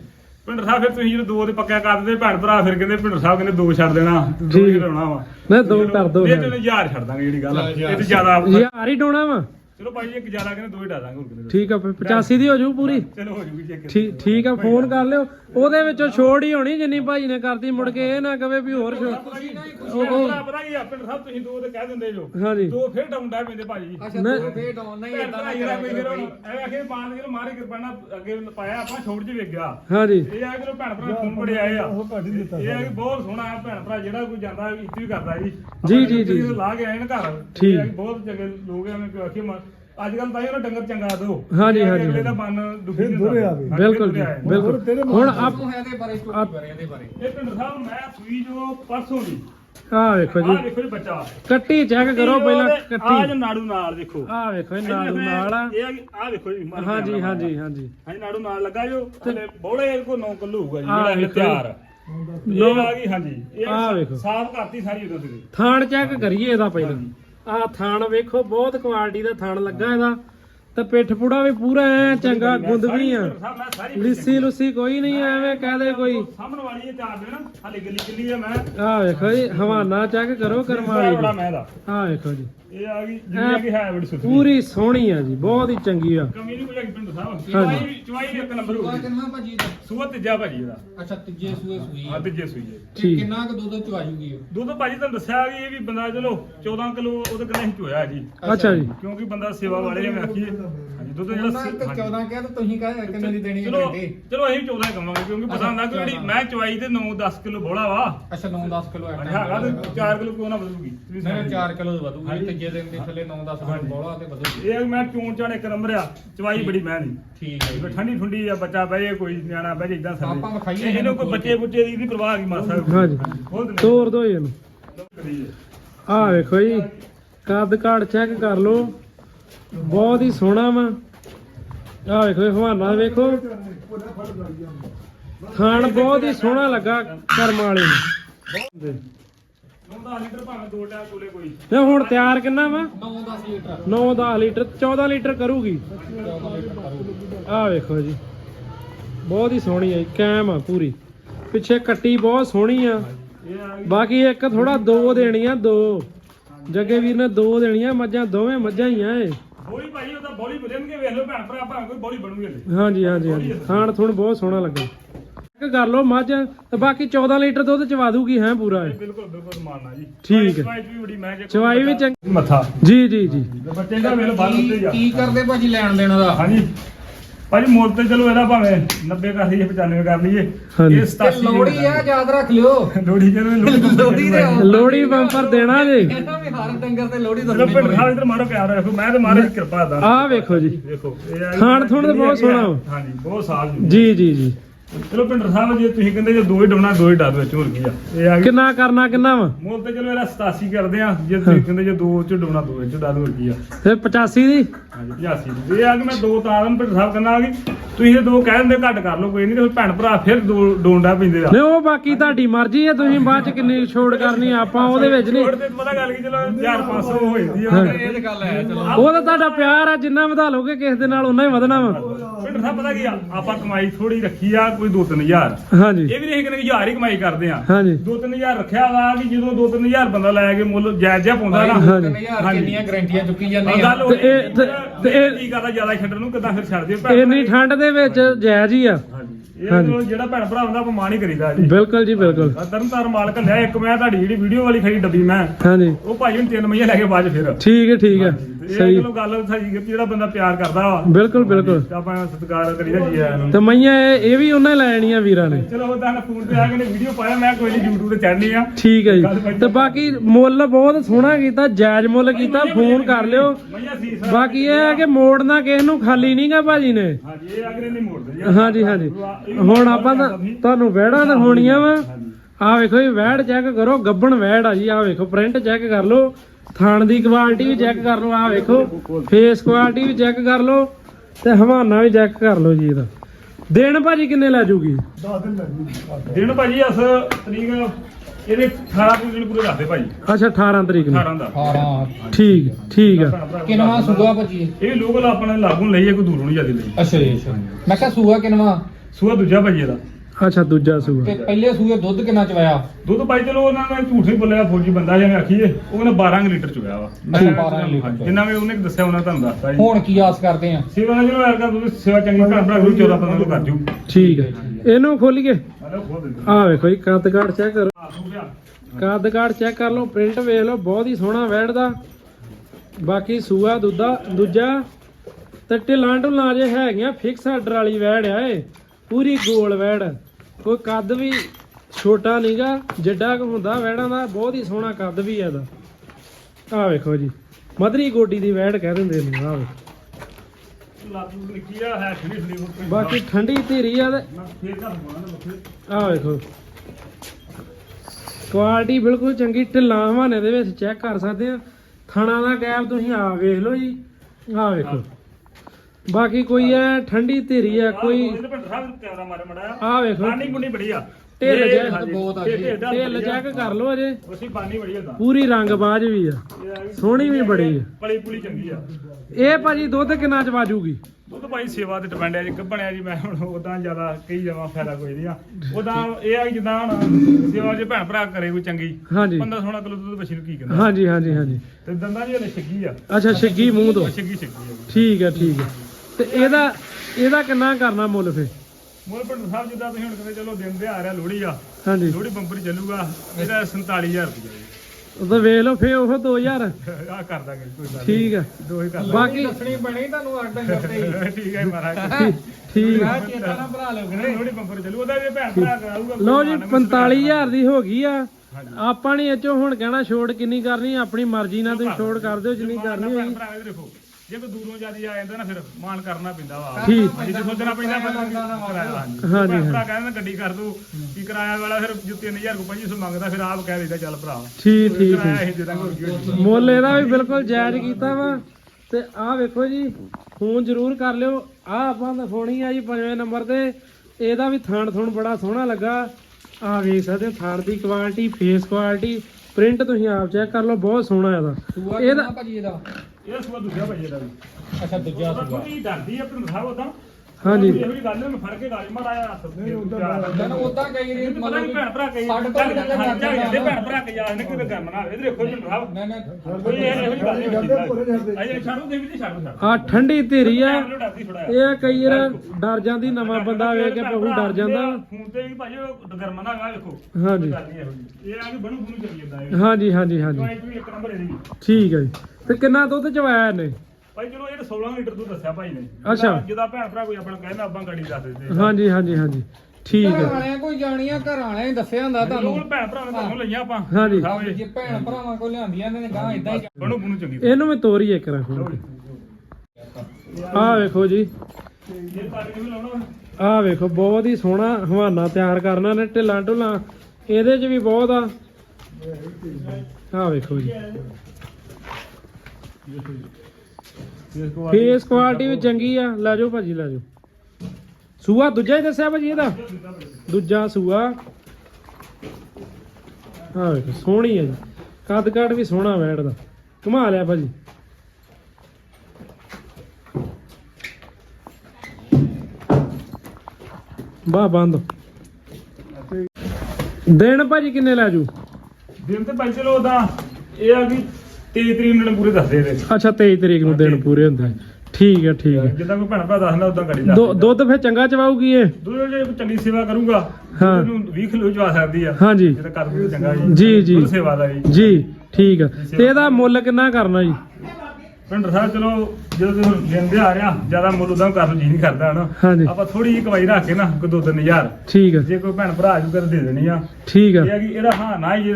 ਪਿੰਡਰ ਸਾਹਿਬ ਫਿਰ ਤੁਸੀਂ ਜਦੋਂ ਦੋ ਦੇ ਪੱਕਿਆ ਕਰ ਦਿੰਦੇ ਭੈਣ ਭਰਾ ਫਿਰ ਕਹਿੰਦੇ ਪਿੰਡਰ ਸਾਹਿਬ ਕਹਿੰਦੇ ਦੋ ਛੱਡ ਦੇਣਾ ਦੋ ਹੀ ਕਰਾਉਣਾ ਵਾ। ਨਹੀਂ ਦੋ ਕਰ ਦੋ ਇਹ ਤੇ ਹਜ਼ਾਰ ਛੱਡ ਦਾਂਗੇ ਜਿਹੜੀ ਗੱਲ ਆ। ਇਹ ਤੇ ਜ਼ਿਆਦਾ ਯਾਰ ਹੀ ਡੋਣਾ ਵਾ। ਚਲੋ ਭਾਈ ਇੱਕ ਜ਼ਿਆਦਾ ਕਹਿੰਦੇ ਦੋ ਹੀ ਡਾ ਦਾਂਗੇ ਹੋਰ ਠੀਕ ਆ ਫਿਰ 85 ਦੀ ਹੋ ਜੂ ਪੂਰੀ। ਚਲੋ ਹੋ ਜੂਗੀ ਠੀਕ ਠੀਕ ਆ ਫੋਨ ਕਰ ਲਿਓ। ਉਹਦੇ ਵਿੱਚੋਂ ਛੋੜ ਹੀ ਹੋਣੀ ਜਿੰਨੀ ਭਾਈ ਨੇ ਕਰਤੀ ਮੁੜ ਕੇ ਇਹ ਨਾ ਕਵੇ ਵੀ ਹੋਰ ਛੋੜ ਉਹ ਪਤਾ ਕੀ ਆ ਪਿੰਡਰ ਸਾਹਿਬ ਤੁਸੀਂ ਦੋ ਤੇ ਕਹਿ ਦਿੰਦੇ ਜੋ। ਹਾਂਜੀ। ਦੋ ਫਿਰ ਡਾਊਨ ਡਾ ਪੈਂਦੇ ਭਾਜੀ ਅੱਛਾ ਫੇਰ ਡਾਉਨ ਨਹੀਂ ਇਦਾਂ ਨਾ ਜਿਹੜਾ ਭਾਈ। ਐਵੇਂ ਆਖੇ ਬਾਣ ਦੇ ਮਾਰੇ ਕਿਰਪਾਨਾ ਅੱਗੇ ਪਾਇਆ ਆਪਾਂ ਛੋੜ ਚ ਵੇਖ ਗਿਆ ਹਾਂਜੀ। ਇਹ ਆ ਕਿ ਲੋ ਭੈਣ ਭਰਾ ਫੋਨ ਬੜੇ ਆਏ ਆ ਇਹ ਆ ਕਿ ਬਹੁਤ ਸੋਹਣਾ ਆ ਭੈਣ ਭਰਾ ਜਿਹੜਾ ਕੋਈ ਜਾਂਦਾ ਇੱਜ਼ਤ ਵੀ ਕਰਦਾ ਜੀ। ਜੀ, ਜੀ, ਜੀ। ਲਾ ਕੇ ਆਏ ਨਾ ਘਰ ਠੀਕ। ਬਹੁਤ ਚੰਗੇ ਲੋਕ ਐਵੇਂ ਕਿ ਆਖੀ ਅੱਜ ਕੱਲ ਤਾਂ ਇਹ ਉਹਨਾਂ ਡੰਗਰ ਚੰਗਾ ਦੋ। ਹਾਂਜੀ, ਇਹ ਆ ਕਿ ਹਾਂਜੀ, ਅਗਲੇ ਦਾ ਮਨ ਦੁਖੀ ਨਹੀਂ ਹੁੰਦਾ। ਹਾਂਜੀ, ਬਿਲਕੁਲ ਜੀ ਦੁਰੇ ਆਏ। ਬਿਲਕੁਲ। ਹੁਣ ਆਪ ਤੂੰ ਇਹਦੇ ਬਾਰੇ ਸਟੋਰੀ ਬਾਰੇ ਇਹਦੇ ਬਾਰੇ। ਇਹ ਪਿੰਡ ਸਾਹਿਬ ਮੈਂ ਸੂਈ ਜੋ ਪਰਸੋਂ ਦੀ। ਆਹ ਵੇਖੋ ਜੀ। ਆਹ ਦੇਖੋ ਜੀ ਬੱਚਾ। ਕੱਟੀ ਚੈੱਕ ਕਰੋ ਪਹਿਲਾਂ ਆਹ ਜੋ ਕੱਟੀ ਨਾੜੂ ਨਾਲ ਦੇਖੋ। ਆਹ ਵੇਖੋ ਇਹ ਨਾੜੂ ਨਾਲ ਆ। ਇਹ ਆ ਕਿ ਆਹ ਦੇਖੋ ਜੀ ਮਾਰ ਹਾਂਜੀ ਪਿਆਰ ਨਾਲ। ਹਾਂਜੀ ਹਾਂਜੀ। ਹਾਂਜੀ ਨਾੜੂ ਨਾਲ ਲੱਗਾ ਜੋ। ਥੱਲੇ ਬੋਲੇ ਕੋ 9 ਕਿਲੋ ਹੋਊਗਾ ਜੀ ਆਹ ਜਿਹੜਾ ਇਹ ਵੇਖੋ। ਤਿਆਰ। ਇਹ ਆ ਗਈ ਹਾਂਜੀ। ਇਹ ਆਹ ਵੇਖੋ। ਸਾਫ਼ ਕਰਤੀ ਸਾਰੀ ਉਦੋਂ ਦੀ ਥਾਣ ਚੈੱਕ ਕਰੀਏ ਇਹਦਾ ਪਹਿਲਾਂ। ਆਹ ਥਾਣ ਵੇਖੋ ਬਹੁਤ ਕੁਆਲਿਟੀ ਦਾ ਥਾਣ ਲੱਗਾ ਇਹਦਾ। ਤੇ ਪਿੱਠ ਪੂੜਾ ਵੀ ਪੂਰਾ ਐ ਚੰਗਾ ਆ। ਸਾਹਿਬ ਮੈਂ ਸਾਰੀ ਲਿੱਸੀ ਲੁੱਸੀ ਕੋਈ ਨਹੀਂ ਐਵੇਂ ਕਹਦੇ ਕੋਈ। ਸਾਹਮਣ ਵਾਲੀ ਇਹ ਚਾਰ ਦਿਨ ਹਾਲੇ ਗੱਲੀ ਕਿੱਲੀ ਆ ਮੈਂ। ਆਹ ਵੇਖੋ ਜੀ ਹਵਾਨਾ ਚੈੱਕ ਕਰੋ ਕਰਮਾ ਬੜਾ ਵਾਲੀ ਮੈਂ ਦਾ ਆਹ ਵੇਖੋ ਜੀ। ਇਹ ਆ ਗਈ ਜਿੰਨੀ ਆ ਗਈ ਹੈ ਬੜੀ ਸੁਥਰੀ ਪੂਰੀ ਸੋਹਣੀ ਆ ਜੀ ਬਹੁਤ ਹੀ ਚੰਗੀ ਆ। ਕਮੀ ਨਹੀਂ ਕੋਈ ਹੈਗੀ ਪਿੰਡ ਸਾਹਿਬ। ਚਵਾਈ ਚਵਾਈ ਵੀ ਇੱਕ ਨੰਬਰ ਸੂਆ ਹੋਊਗੀ ਕਿੰਨਾ ਭਾਜੀ ਦਾ ਸੂਆ ਤੀਜਾ ਭਾਜੀ ਇਹਦਾ। ਅੱਛਾ ਤੀਜੇ ਸੂਏ ਸੂਈ। ਆ ਤੀਜੇ ਸੂਈ ਹੈ। ਤੇ ਠੀਕ। ਕਿੰਨਾ ਕੁ ਦੁੱਧ ਚ ਆਜੂਗੀ ਉਹ? ਦੁੱਧ ਭਾਜੀ ਤੁਹਾਨੂੰ ਦੱਸਿਆ ਕਿ ਇਹ ਵੀ ਬੰਦਾ ਚਲੋ 14 ਕਿਲੋ ਉਹਦੇ ਕਿੰਨਾ ਹੀ ਚੋਇਆ ਜੀ। ਅੱਛਾ ਜੀ। ਕਿਉਂਕਿ ਬੰਦਾ ਸੇਵਾ ਵਾਲੇ ਆ ਮੈਂ ਆਖੀਏ। ਹਾਂਜੀ ਦੁੱਧ ਜਿਹੜਾ ਉਹਨਾਂ ਸੇ- ਤੇ ਹਾਂਜੀ। 14 ਕਹਿ ਤਾਂ ਤੁਸੀਂ ਕਹੇ ਕਿੰਨੇ ਦੀ ਦੇਣੀ ਹੈ ਚਲੋ ਚਲੋ ਅਸੀਂ 14 ਹੀ ਕਵਾਂਗੇ ਕਿਉਂਕਿ ਪਤਾ ਹੁੰਦਾ ਕਿ ਜਿਹੜੀ। ਮੈਂ ਚਵਾਈ ਤੇ 9 10 ਕਿਲੋ ਬੋਲਾ ਵਾ। ਅੱਛਾ 9-10 ਕਿਲੋ ਹਾਂਜੀ ਹੈਗਾ। ਤੇ 4 ਕਿਲੋ ਕਿਉਂ ਨਾ ਵਧੂਗੀ? ਤੁਸੀਂ ਨਹੀਂ ਸਮਝੋ। 4 ਕਿਲੋ ਵਧੂਗੀ ਹਾਂਜੀ। ਤੀਜੇ ਦਿਨ ਦੇ ਥੱਲੇ 9-10 ਕਿਲੋ ਹਾਂਜੀ। ਬੋਲਾ ਤੇ ਵਧੂਗੀ। ਇਹ ਆ ਕਿ ਮੈਂ ਚੋਣ ਚਾਣ ਇੱਕ ਨੰਬਰ ਆ ਚਵਾਈ ਬੜੀ ਮੈਂ ਦੀ ਠੀਕ ਹੈ ਜੀ। ਠੰਡੀ ਠੁੰਡੀ ਆ ਬੱਚਾ ਬਹਿ ਜਾਏ ਕੋਈ ਨਿਆਣਾ ਬਹਿ ਜਾਏ ਇਦਾਂ ਸਾਰੇ ਆਪਾਂ ਵਿਖਾਈਏ ਇਹਨੂੰ ਕੋਈ ਬੱਚੇ ਬੁੱਚੇ ਦੀ ਨਹੀਂ ਪਰਵਾਹ ਕੀ ਮਾਸਾ। ਹਾਂਜੀ। ਖੋਲ ਤੋਰ ਦੋ ਇਹਨੂੰ। ਆਹ ਵੇਖੋ ਜੀ ਕੱਦ ਕਾੜ ਚੈੱਕ ਕਰ ਲਓ। ਬਹੁਤ ਹੀ ਸੋਹਣਾ ਵਾ। ਆਹ ਵੇਖੋ, ਇਹ ਹਵਾਨਾ ਵੇਖੋ। ਖਾਣ ਬਹੁਤ ਹੀ ਸੋਹਣਾ ਲੱਗਾ ਕਰਮ ਵਾਲੇ ਨੂੰ। ਤੇ ਹੁਣ ਤਿਆਰ ਕਿੰਨਾ ਵਾ? 9-10 ਲੀਟਰ 9-10 ਲੀਟਰ। 14 ਲੀਟਰ ਕਰੂਗੀ। 14 ਆਹ ਵੇਖੋ ਜੀ। ਬਹੁਤ ਹੀ ਸੋਹਣੀ ਹੈ ਕੈਮ ਆ ਪੂਰੀ। ਪਿੱਛੇ ਕੱਟੀ ਬਹੁਤ ਸੋਹਣੀ ਆ। ਬਾਕੀ ਇੱਕ ਥੋੜਾ ਦੋ ਦੇਣੀ ਆ ਦੋ। ਜੱਗੇ ਵੀਰ ਨੇ ਦੋ ਦੇਣੀਆਂ, ਮੱਝਾਂ ਦੋਵੇਂ ਮੱਝਾਂ ਹੀ ਆ ਇਹ। ਬੋਲੀ ਭਾਈ ਉਹਦਾ ਬੋਲੀ ਵਧਣਗੇ ਵੇਖ ਲਓ ਭੈਣ ਭਰਾ ਭਾਵੇਂ ਕੋਈ ਬੋਲੀ ਬਣੂਗੀ ਹਲੇ। ਹਾਂਜੀ ਹਾਂਜੀ ਹਾਂਜੀ। ਖਾਣ ਥੁਣ ਬਹੁਤ ਸੋਹਣਾ ਲੱਗਾ। ਇੱਕ ਕਰ ਲਓ ਮੱਝ ਤੇ ਬਾਕੀ 14 ਲੀਟਰ ਦੁੱਧ ਚਵਾ ਦੂਗੀ ਹੈ ਪੂਰਾ ਇਹ। ਬਿਲਕੁਲ ਬਿਲਕੁਲ ਮਾਨਣਾ ਜੀ। ਠੀਕ ਹੈ। ਚਵਾਈ ਵੀ ਬੜੀ ਮੈਂ ਜੇ ਚਵਾਈ ਵੀ ਚੰਗੀ ਮੱਥਾ। ਜੀ ਜੀ ਜੀ। ਬੱਚੇ ਦਾ ਵੇਲ ਬੰਦ ਉੱਤੇ ਜਾ ਕੀ ਕਰਦੇ ਭਾਜੀ ਲੈਣ ਦੇਣ ਦਾ? ਹਾਂਜੀ। ਭਾਜੀ ਮੁੱਲ ਤੇ ਚਲੋ ਇਹਦਾ ਭਾਵੇਂ 90 ਕਰ ਲਈਏ 95 ਕਰ ਲਈਏ। ਹਾਂਜੀ। ਇਹ 87 ਤੇ ਲੋੜੀ ਆ ਯਾਦ ਰੱਖ ਲਿਓ। ਲੋੜੀ ਕਹਿੰਦੇ ਲੋਹੜੀ ਦੇ ਆਓ। ਲੋੜੀ ਬੰਪਰ ਦੇਣਾ ਜੀ। ਕਹਿੰਦਾ ਵੀ ਹਰ ਡੰਗਰ ਤੇ ਲੋੜੀ ਚਲੋ ਦੱਸਣੀ ਪਿੰਡ ਪਵੇ ਸਾਹਿਬ ਇਧਰ ਮਾਰੋ ਪਿਆਰ ਰੱਖੋ ਮੈਂ ਤੇ ਮਾਰੇ ਕਿਰਪਾ ਦਾ। ਆਹ ਵੇਖੋ ਜੀ। ਦੇਖੋ ਇਹ ਆ ਖਾਣ ਥੁਣ ਤੇ ਬਹੁਤ ਸੋਹਣਾ। ਵਾ। ਹਾਂਜੀ ਬਹੁਤ ਸਾਫ਼ ਜੀ ਜੀ ਜੀ। ਚਲੋ ਪਿੰਡਰ ਸਾਹਿਬ ਜੇ ਤੁਸੀਂ ਕਹਿੰਦੇ ਜੇ ਦੋ ਹੀ ਡੋਣਾ ਦੋ ਹੀ ਡਾਦ ਵਿੱਚ ਹੋਰ ਕੀ ਆ? ਇਹ ਆ ਕਿ ਕਿੰਨਾ ਕਰਨਾ ਕਿੰਨਾ ਵਾ? ਮੁੱਲ ਤੇ ਚਲੋ ਇਹਦਾ 87 ਕਰਦੇ ਆ ਜੇ ਤੁਸੀਂ ਕਹਿੰਦੇ ਜੇ ਦੋ ਚ ਡੋਣਾ ਦੋ ਵਿੱਚ ਡਾਦ ਹੋਰ ਕੀ ਆ? ਫਿਰ 85 ਦੀ? 85 ਦੀ ਇਹ ਆ ਕਿ ਮੈਂ ਦੋ ਤਾਂ ਆਦਮ ਪਿੰਡਰ ਸਾਹਿਬ ਕਹਿੰਦਾ ਕਿ ਤੁਸੀਂ ਇਹ ਦੋ ਕਹਿ ਦਿੰਦੇ ਘੱਟ ਕਰ ਲਓ ਕੋਈ ਨਹੀਂ ਤੇ ਫਿਰ ਭੈਣ ਭਰਾ ਫਿਰ ਦੋ ਡੋਂਡਾ ਪੈਂਦੇ ਆ। ਨਹੀਂ ਉਹ ਬਾਕੀ ਤੁਹਾਡੀ ਮਰਜ਼ੀ ਹੈ ਤੁਸੀਂ ਬਾਅਦ ਚ ਕਿੰਨੀ ਛੋੜ ਕਰਨੀ ਆਪਾਂ ਉਹਦੇ ਵਿੱਚ ਨਹੀਂ ਛੋੜ ਤੇ ਪਤਾ ਗੱਲ ਕੀ ਚਲੋ 1500 ਹੋ ਜਾਂਦੀ ਹਾਂ। ਆ ਇਹ ਤਾਂ ਗੱਲ ਹੈ ਚਲੋ। ਉਹ ਤਾਂ ਤੁਹਾਡਾ ਪਿਆਰ ਆ ਜਿੰਨਾ ਵਧਾ ਲੋਗੇ ਕਿਸੇ ਦੇ ਨਾਲ ਉਨਾ ਹੀ ਵਧਣਾ ਵਾ। ਪਿੰਡਰ ਸਾਹਿਬ ਪਤਾ ਕੀ ਆ? ਆਪਾਂ ਕਮਾਈ ਥੋੜੀ ਰੱਖੀ ਆ ਕੋਈ 2-3000 ਹਾਂਜੀ। ਇਹ ਵੀ ਨਹੀਂ ਕਿ ਹਜ਼ਾਰ ਹੀ ਕਮਾਈ ਕਰਦੇ ਆ। ਹਾਂਜੀ। 2-3000 ਰੱਖਿਆ ਵਾ ਕਿ ਜਦੋਂ 2-3000 ਬੰਦਾ ਲੈ ਕੇ ਮੁੱਲ ਜਾਇਜ਼ ਜਿਹਾ ਪਾਉਂਦਾ ਨਾ। ਹਾਂਜੀ। ਹਜ਼ਾਰ ਕਿੰਨੀਆਂ ਗਰੰਟੀਆਂ ਚੁੱਕੀ ਜਾਂਦੇ ਆ ਗੱਲ ਉਹ ਤੇ ਇਹ- ਤੇ- ਤੇ ਇਹ- ਕੀ ਕਰਦਾ ਜ਼ਿਆਦਾ ਛੱਡਣ ਨੂੰ? ਕਿਦਾਂ ਫਿਰ ਛੱਡ ਦਿਓ ਇੰਨੀ ਠੰਡ ਦੇ ਵਿੱਚ ਜਾਇਜ਼ ਹੀ ਆ। ਹਾਂਜੀ। ਇਹ ਚਲੋ ਜਿਹੜਾ ਭੈਣ ਭਰਾ ਹੁੰਦਾ ਆਪਾਂ ਮਾਣ ਹੀ ਕਰੀਦਾ ਜੀ ਬਿਲਕੁਲ ਜੀ ਬਿਲਕੁਲ। ਤਰਨ ਤਾਰ ਮਾਲਕ ਲਿਆ ਇੱਕ ਮੈਂ ਤੁਹਾਡੀ ਜਿਹੜੀ ਵੀਡੀਓ ਵਾਲੀ ਖੜੀ ਡੱਬੀ ਮੈਂ। ਹਾਂਜੀ। ਉਹ ਭਾਈ ਹੁਣ ਤਿੰਨ ਮਹੀਨੇ ਲੈ ਕੇ ਬਾਅਦ 'ਚ ਫਿਰ। ਠੀਕ ਹੈ ਠੀਕ ਹੈ। ਤੇ ਇਹ ਸਹੀ। ਚਲੋ ਗੱਲ ਸਹੀ ਹੈ ਵੀ ਜਿਹੜਾ ਬੰਦਾ ਪਿਆਰ ਕਰਦਾ ਵਾ। ਬਿਲਕੁਲ ਬਿਲਕੁਲ। ਤਾਂ ਆਪਾਂ ਸਤਿਕਾਰ ਕਰੀਦਾ ਜੀ ਆਇਆਂ ਨੂੰ ਤੇ ਮਈਆਂ ਇਹ ਇਹ ਵੀ ਉਹਨੇ ਲੈਣੀਆਂ ਵੀਰਾਂ ਨੇ। ਚਲੋ ਉਹ ਤਾਂ ਫੋਨ ਤੇ ਆ ਕੇ ਨੇ ਵੀਡੀਓ ਪਾਇਆ ਮੈਂ ਕੋਈ ਨਹੀਂ YouTube ਤੇ ਚੜਨੀ ਆ। ਠੀਕ ਹੈ ਜੀ। ਤੇ ਬਾਕੀ ਮੁੱਲ ਬਹੁਤ ਸੋਹਣਾ ਕੀਤਾ ਜਾਇਜ਼ ਮੁੱਲ ਕੀਤਾ ਫੋਨ ਕਰ ਲਿਓ। ਮਈਆ ਸੀ ਸਰ ਬਾਕੀ ਇਹ ਹੈ ਕਿ ਮੋੜਨਾ ਕਿਸੇ ਨੂੰ ਖਾਲੀ ਨਹੀਂਗਾ ਭਾਜੀ ਨੇ। ਹਾਂਜੀ ਇਹ ਅਗਰੇ ਨਹੀਂ ਮੋੜਦੇ ਜੀ। ਹਾਂਜੀ ਹਾਂਜੀ। ਹੁਣ ਆਪਾਂ ਤਾਂ ਤੁਹਾਨੂੰ ਵਹਿੜਾਂ ਦਿਖਾਉਣੀਆਂ ਵਾ। ਆਹ ਵੇਖੋ ਇਹ ਵਹਿੜ ਚੈੱਕ ਕਰੋ ਗੱਬਣ ਵਹਿੜ ਆ ਜੀ ਆਹ ਵੇਖੋ ਪ੍ਰਿੰਟ ਚੈੱਕ ਕਰ ਲਓ ਥਣ ਦੀ ਕੁਆਲਿਟੀ ਵੀ ਚੈੱਕ ਕਰ ਲਓ ਆਹ ਵੇਖੋ ਫੇਸ ਕੁਆਲਿਟੀ ਵੀ ਚੈੱਕ ਕਰ ਲਓ ਤੇ ਹਵਾਨਾ ਵੀ ਚੈੱਕ ਕਰ ਲਓ ਜੀ ਇਹਦਾ। ਦਿਨ ਭਾਜੀ ਕਿੰਨੇ ਲੈ ਜੂਗੀ? ਦਿਨ ਭਾਜੀ ਅਸ ਤਰੀਕ ਇਹਦੇ 18 ਕੁ ਦਿਨ ਪੂਰੇ ਦੱਸਦੇ ਭਾਜੀ। ਅੱਛਾ 18 ਤਰੀਕ ਨੂੰ। 18 ਦਾ। 18 ਠੀਕ ਠੀਕ ਆ। ਕਿਨਵਾ ਸੂਆ ਭਾਜੀ ਇਹ? ਲੋਕਲ ਆਪਣੇ ਲਾਗੂ ਲਈ ਹੈ ਕੋਈ ਦੂਰੋਂ ਨਹੀਂ ਜਾਂਦੀ ਲਈ। ਅੱਛਾ ਜੀ ਅੱਛਾ। ਮੈਂ ਕਿਹਾ ਸੂਆ ਕਿਨਵਾ? ਸੂਆ ਦੂਜਾ ਭਾਜੀ ਇਹਦਾ। ਅੱਛਾ ਦੂਜਾ ਸੂਆ। ਤੇ ਪਹਿਲੇ ਸੂਏ ਦੁੱਧ ਕਿੰਨਾ ਚਵਾਇਆ? ਦੁੱਧ ਭਾਈ ਚਲੋ ਉਹਨਾਂ ਨੇ ਝੂਠ ਨਹੀਂ ਬੋਲਿਆ ਫੌਜੀ ਬੰਦਾ ਜਿਵੇਂ ਆਖੀਏ ਉਹਨੇ 12 ਕੁ ਲੀਟਰ ਚੁਗਿਆ ਵਾ। ਅੱਛਾ, 12 ਲੀਟਰ। ਹਾਂਜੀ, ਜਿੰਨਾ ਵੀ ਉਹਨੇ ਦੱਸਿਆ ਉਹਨਾਂ ਤੁਹਾਨੂੰ ਦੱਸਤਾ ਜੀ। ਹੁਣ ਕੀ ਆਸ ਕਰਦੇ ਆ? ਸੇਵਾ ਨਾਲ ਜਿਹੜਾ ਐਰਗਾ ਤੁਸੀਂ ਸੇਵਾ ਚੰਗੀ ਭੈਣ ਭਰਾ ਨੂੰ 14 15 ਕਰ ਜੂ ਠੀਕ ਹੈ। ਇਹਨੂੰ ਖੋਲੀਏ ਹਲੋ ਖੋਲ ਦਿੰਦੇ ਆਹ ਵੇਖੋ ਜੀ ਕੱਦ ਕਾਠ ਚੈੱਕ ਕਰੋ। ਆ ਹੋ ਗਿਆ। ਕੱਦ ਕਾਠ ਚੈੱਕ ਕਰ ਲਓ ਪ੍ਰਿੰਟ ਵੇਖ ਲਓ ਬਹੁਤ ਹੀ ਸੋਹਣਾ ਵੈੜ ਦਾ। ਬਾਕੀ ਸੂਆ ਦੁੱਧਾ ਦੂਜਾ। ਤੇ ਢਿੱਲਾਂ ਢੁੱਲਾਂ ਜੇ ਹੈਗੀਆਂ ਫਿਕਸ ਆਰਡਰ ਵਾਲੀ ਵੈੜ ਆ ਇਹ। ਪੂਰੀ ਗੋਲ ਵੈੜ ਕੋਈ ਕੱਦ ਵੀ ਛੋਟਾ ਨਹੀਂਗਾ ਜਿੱਡਾ ਕੁ ਹੁੰਦਾ ਵੈੜਾਂ ਦਾ ਬਹੁਤ ਹੀ ਸੋਹਣਾ ਕੱਦ ਵੀ ਆ ਇਹਦਾ। ਆਹ ਵੇਖੋ ਜੀ ਮਧਰੀ ਗੋਡੀ ਦੀ ਵੈੜ ਕਹਿ ਦਿੰਦੇ ਨੇ ਆਹ ਵੇਖੋ। ਹੈ ਬਾਕੀ ਠੰਡੀ ਧੀਰੀ ਆ ਤੇ ਆਹ ਵੇਖੋ। ਕੁਆਲਿਟੀ ਬਿਲਕੁਲ ਚੰਗੀ ਢਿੱਲਾਂ ਹਵਾਨੇ ਦੇ ਵਿੱਚ ਚੈੱਕ ਕਰ ਸਕਦੇ ਆ। ਥਣਾ ਦਾ ਗੈਪ ਤੁਸੀਂ ਆ ਵੇਖ ਲਓ ਜੀ। ਆਹ ਵੇਖੋ। ਬਾਕੀ ਕੋਈ ਐ ਠੰਡੀ ਧੀਰੀ ਆ ਕੋਈ ਇਹਦੇ ਭੈਣ ਸਾਹਿਬ ਕੈਮਰਾ ਮਾਰੇ ਮੜਾ ਆਹ ਵੇਖੋ। ਬਾਨੀ ਗੁੰਨੀ ਬੜੀ ਆ। ਢਿੱਲ ਹਾਂਜੀ, ਬਹੁਤ ਆ ਢਿੱਲ- ਜੀ। ਢਿੱਲ ਦਾ ਢਿੱਲ ਬੜੀ ਆ। ਚੈੱਕ ਕਰ ਲਓ ਅਜੇ। ਉਸੀ ਬਾਨੀ ਬੜੀ ਹੁੰਦਾ ਪੂਰੀ ਰੰਗਬਾਜ਼ ਵੀ ਆ। ਸੋਹਣੀ ਵੀ ਬੜੀ ਆ। ਪਲੀ ਪੁਲੀ ਚੰਗੀ ਆ। ਇਹ ਭਾਜੀ ਦੁੱਧ ਕਿੰਨਾ ਚ ਵਾਜੂਗੀ ਦੁੱਧ ਭਾਈ ਸੇਵਾ ਤੇ ਡਿਪੈਂਡ ਹੈ ਜੀ। ਗੱਭਣਿਆ ਜੀ ਮੈਂ ਹੁਣ ਉਦਾਂ ਜ਼ਿਆਦਾ ਕਹੀ ਜਾਵਾਂ ਫਾਇਦਾ ਕੋਈ ਨਹੀਂ ਆ। ਉਦਾਂ ਇਹ ਆ ਜਿੱਦਾਂ ਹੁਣ ਸੇਵਾ ਜੇ ਭੈਣ ਭਰਾ ਕਰੇ ਕੋਈ ਚੰਗੀ ਹਾਂਜੀ। 15 16 ਕਿਲੋ ਦੁੱਧ ਬੱਚੀ ਨੂੰ ਕੀ ਕਹਿੰਦਾ? ਹਾਂਜੀ ਹਾਂਜੀ ਹਾਂਜੀ। ਤੇ ਦੰਦਾਂ ਦੀ ਹਲੇ ਛੱਗੀ ਆ। ਅੱਛਾ ਛਿੱਗੀ ਮੂੰਹ ਤੋਂ? ਛੱਗੀ ਛੱਗੀ ਆ। ਠੀਕ ਹੈ ਠੀਕ ਹੈ ਤੇ ਇਹਦਾ ਇਹਦਾ ਕਿੰਨਾ ਕਰਨਾ ਮੁੱਲ ਫੇ ਮੋਲ ਪਿੰਡ ਸਾਹਿਬ ਜਿੱਦਾਂ ਤੁਸੀਂ ਹੁਣ ਕਹਿੰਦੇ ਚਲੋ ਦਿਨ ਦੇ ਆ ਰਿਹਾ ਲੋਹੜੀ ਆ ਹਾਂਜੀ। ਲੋਹੜੀ ਬੰਪਰ ਹੀ ਚੱਲੂਗਾ ਇਹਦਾ 47000 ਰੁਪਏ ਉਹ ਤਾਂ ਵੇਖ ਲਓ ਫੇ ਉਹ 2000 ਆ ਕਰ ਦਾਂਗੇ ਕੋਈ ਗੱਲ ਠੀਕ ਹੈ। ਦੋ ਹੀ ਕਰ ਬਾਕੀ ਦੱਸਣੀ ਪੈਣੀ ਤੁਹਾਨੂੰ ਅੱਡ ਕਰਦੇ ਹੀ। ਦਾਂਗੇ ਠੀਕ ਹੈ ਮਹਾਰਾਜ। ਠੀਕ ਮੈਂ ਚੇਤਾ ਨਾ ਭਰਾ ਲਿਓ ਨਹੀਂ ਲੋਹੜੀ ਬੰਪਰ ਚੱਲੂ ਉਹਦਾ ਜੇ ਭੈਣ ਭਰਾ ਕਰਾਊਗਾ ਕੋਈ ਲਓ ਜੀ ਮਾਣ ਨਹੀਂ 45000 ਦੀ ਹੋ ਗਈ ਆ। ਆਪਾਂ ਨਹੀਂ ਇਹ ਚੋਂ ਹੁਣ ਕਹਿਣਾ ਛੋੜ ਕਿੰਨੀ ਕਰਨੀ ਆਪਣੀ ਮਰਜ਼ੀ ਨਾਲ ਤੁਸੀਂ ਛੋੜ ਕਰ ਦਿਓ ਜਿੰਨੀ ਕਰਨੀ ਹੋਈ। ਜੇ ਕੋਈ ਦੂਰੋਂ ਜਿਆਦੀ ਆ ਜਾਂਦਾ ਨਾ ਫਿਰ ਮਾਨ ਕਰਨਾ ਪੈਂਦਾ ਵਾ। ਠੀਕ। ਹਾਂਜੀ ਜੇ ਸੋਚਣਾ ਪੈਂਦਾ ਪਹਿਲਾਂ ਕਿ ਕਿਰਾਇਆ ਹਾਂਜੀ ਹਾਂਜੀ, ਭੈਣ ਭਰਾ ਕਹਿੰਦਾ ਗੱਡੀ ਕਰ ਦੂ ਕੀ ਕਿਰਾਇਆ ਵਾਲਾ ਫਿਰ ਜੇ 3000 ਕੋ 2500 ਮੰਗਦਾ ਫਿਰ ਆਪ ਕਹਿ ਦਿੰਦਾ ਚੱਲ ਭਰਾ। ਠੀਕ ਠੀਕ ਕਿਰਾਇਆ ਠੀਕ। ਇਹ ਦੇ ਦਾਂਗੇ ਹੋਰ ਕੀ ਹੋਇਆ। ਮੁੱਲ ਇਹਦਾ ਵੀ ਬਿਲਕੁਲ ਜਾਇਜ਼ ਕੀਤਾ ਵਾ। ਤੇ ਆਹ ਵੇਖੋ ਜੀ ਫੋਨ ਜ਼ਰੂਰ ਕਰ ਲਿਓ। ਆਹ ਆਪਾਂ ਦਿਖਾਉਣੀ ਆ ਜੀ ਪੰਜਵੇਂ ਨੰਬਰ ਤੇ। ਇਹਦਾ ਵੀ ਥਣ ਥੁਣ ਬੜਾ ਸੋਹਣਾ ਲੱਗਾ। ਆਹ ਵੇਖ ਸਕਦੇ ਹੋ ਥਣ ਦੀ ਕੁਆਲਿਟੀ ਫੇਸ ਕੁਆਲਿਟੀ ਪ੍ਰਿੰਟ ਤੁਸੀਂ ਆਪ ਚੈੱਕ ਕਰ ਲਓ ਬਹੁਤ ਸੋਹਣਾ ਇਹਦਾ ਭਾਜੀ ਇਹਦਾ? ਇਹ ਸੁਆ ਦੂਜਾ ਭਾਈ ਇਹਦਾ ਵੀ। ਅੱਛਾ ਦੂਜਾ ਸੂਆ। ਥੋੜੀ ਡਰਦੀ ਆ ਪਰ ਸਾਹ ਉਹਦਾ ਹਾਂਜੀ। ਇਹੋ ਜਿਹੀ ਗੱਲ ਹੈ ਮੈਂ ਫੜ ਕੇ ਗਾਲੀ ਮਾਰਾਇਆ ਹੱਥ ਤੇ ਜਨ ਉਦਾਂ ਕਈ ਰੀ ਪਤਾ ਨਹੀਂ ਭੈਣ ਭਰਾ ਕਈ ਸਾਡੇ ਚੱਲ ਕੋਲ ਜਾਂਦੇ ਜਾਂਦੇ ਭੈਣ ਭਰਾ ਕਈ ਜਾਂਦੇ ਕਿਤੇ ਗਮ ਨਾ ਇਹਦੇ ਦੇਖੋ ਜੀ ਸਾਹਿਬ ਨਾ ਨਾ ਕੋਈ ਇਹ ਇਹੋ ਜਿਹੀ ਗੱਲ ਨਹੀਂ ਹੁੰਦੀ। ਅਜੇ ਛੱਡੋ ਦੇ ਵੀ ਛੱਡੋ ਛੱਡ ਆ ਠੰਡੀ ਧੀਰੀ ਆ। ਇਹ ਕਈ ਵਾਰ ਡਰ ਜਾਂਦੀ ਨਵਾਂ ਬੰਦਾ ਵੇਖ ਕੇ ਪਹੂ ਡਰ ਜਾਂਦਾ। ਫੋਨ ਤੇ ਵੀ ਭਾਜੀ ਉਹ ਗਰਮ ਨਾ ਹੈਗਾ ਵੇਖੋ ਹਾਂਜੀ। ਕਰਨੀ ਇਹੋ ਜਿਹੀ। ਇਹ ਆ ਕਿ ਬਣੂ ਬਣੂ ਚੱਲੀ ਜਾਂਦਾ ਇਹ। ਹਾਂਜੀ ਹਾਂਜੀ ਹਾਂਜੀ। ਪੁਆਇੰਟ ਵੀ ਇੱਕ ਨੰਬਰ ਇਹਦੀ। ਠੀਕ ਹੈ ਜੀ। ਤੇ ਕਿੰਨਾ ਦੁੱਧ ਚਵਾਇਆ ਇਹਨੇ? ਭਾਈ ਚਲੋ ਇਹ ਤਾਂ 16 ਲੀਟਰ ਦੁੱਧ ਦੱਸਿਆ ਭਾਈ ਨੇ। ਅੱਛਾ। ਜਿਹਦਾ ਭੈਣ ਭਰਾ ਕੋਈ ਆਪਣਾ ਕਹਿੰਦਾ ਆਪਾਂ ਗਾੜੀ ਦੱਸ ਦਿੰਦੇ ਹਾਂਜੀ ਹਾਂਜੀ ਹਾਂਜੀ। ਠੀਕ ਘਰ ਹੈ ਵਾਲਿਆਂ ਕੋਈ ਜਾਣੀਆਂ ਘਰ ਵਾਲਿਆਂ ਨੇ ਦੱਸਿਆ ਹੁੰਦਾ ਤੁਹਾਨੂੰ। ਲੋਕ ਭੈਣ ਭਰਾ ਨੇ ਤੁਹਾਨੂੰ ਲਈਆਂ ਆਪਾਂ। ਹਾਂਜੀ। ਸਾਹਿਬ ਇਹ ਜੇ ਭੈਣ ਭਰਾਵਾਂ ਕੋਲ ਲਿਆਂਦੀਆਂ ਨੇ ਗਾਂ ਇਦਾਂ ਹੀ ਬਣੂ ਬਣੂ ਚੰਗੀ। ਇਹਨੂੰ ਮੈਂ ਤੋਰੀ ਇੱਕ ਰਾਂ ਆਹ ਵੇਖੋ ਜੀ। ਇਹ ਪਾਣੀ ਵੀ ਲਾਉਣਾ ਵਾ। ਆਹ ਵੇਖੋ ਬਹੁਤ ਹੀ ਸੋਹਣਾ ਹਵਾਨਾ ਤਿਆਰ ਕਰਨਾ ਨੇ ਢਿੱਲਾਂ ਢੁੱਲਾਂ। ਇਹਦੇ 'ਚ ਵੀ ਬਹੁਤ ਆ। ਆਹ ਵੇਖੋ ਜੀ। ਫੇਸ ਕੁਆਲਿਟੀ ਵੀ ਚੰਗੀ ਆ। ਲੈ ਜਾਓ ਭਾਜੀ, ਲੈ ਜਾਓ। ਸੂਆ ਦੂਜਾ ਹੀ ਦੱਸਿਆ ਭਾਜੀ ਇਹਦਾ? ਦੂਜਾ ਸੂਆ। ਆਹ ਸੋਹਣੀ ਹੈ ਜੀ। ਕੱਦ ਕਾਠ ਵੀ ਸੋਹਣਾ ਵੈੜ ਦਾ। ਘੁਮਾ ਲਿਆ ਭਾਜੀ। ਬਾ ਬੰਦ। ਦਿਨ ਭਾਜੀ ਕਿੰਨੇ ਲੈ ਜੂ ਦਿਨ ਤੇ ਭਾਈ ਚਲੋ ਉਹਦਾ ਇਹ ਆ ਕਿ 23 ਤਰੀਕ ਨੂੰ ਪੂਰੇ ਦੱਸਦੇ ਇਹਦੇ ਅੱਛਾ 23 ਤਰੀਕ ਨੂੰ ਦਿਨ ਪੂਰੇ ਹੁੰਦੇ ਆ। ਠੀਕ ਹੈ ਠੀਕ ਹੈ। ਜਿੱਦਾਂ ਕੋਈ ਭੈਣ ਭਰਾ ਦੱਸਦਾ ਉਦਾਂ ਕਰੀ ਜਾ ਦੁ- ਦੁੱਧ ਫਿਰ ਚੰਗਾ ਚਵਾਉਗੀ ਇਹ? ਦੂਜੇ ਜੇ ਚੰਗੀ ਸੇਵਾ ਕਰੂੰਗਾ ਹਾਂ। ਉਹਨੂੰ 20 ਕਿਲੋ ਚਵਾ ਸਕਦੀ ਆ। ਹਾਂਜੀ। ਜਿਹੜਾ ਕਰ ਵੀ ਚੰਗਾ ਜੀ, ਜੀ ਜੀ। ਦੁੱਧ ਸੇਵਾ ਦਾ ਜੀ। ਜੀ ਠੀਕ ਹੈ। ਤੇ ਇਹਦਾ ਮੁੱਲ ਕਿੰਨਾ ਕਰਨਾ ਜੀ? ਪਿੰਡ ਸਾਹਿਬ ਚਲੋ ਜਦੋਂ ਤੁਸੀਂ ਲੈਂਦੇ ਆ ਰਿਹਾ ਜ਼ਿਆਦਾ ਮੁੱਲ ਉਦਾਂ ਕਰਨ ਜੀ ਨਹੀਂ ਕਰਦਾ ਹਨਾ? ਹਾਂਜੀ। ਆਪਾਂ ਥੋੜੀ ਜਿਹੀ ਕਮਾਈ ਰੱਖ ਕੇ ਨਾ ਕੋਈ ਦੋ ਤਿੰਨ ਹਜ਼ਾਰ। ਠੀਕ ਹੈ। ਜੇ ਕੋਈ ਭੈਣ ਭਰਾ ਜੂ ਕਰ ਦੇ ਦੇਣੀ ਆ। ਠੀਕ ਇਹ ਹੈ ਆ ਕਿ ਇਹਦਾ ਹਾਂ ਨਾ ਹੀ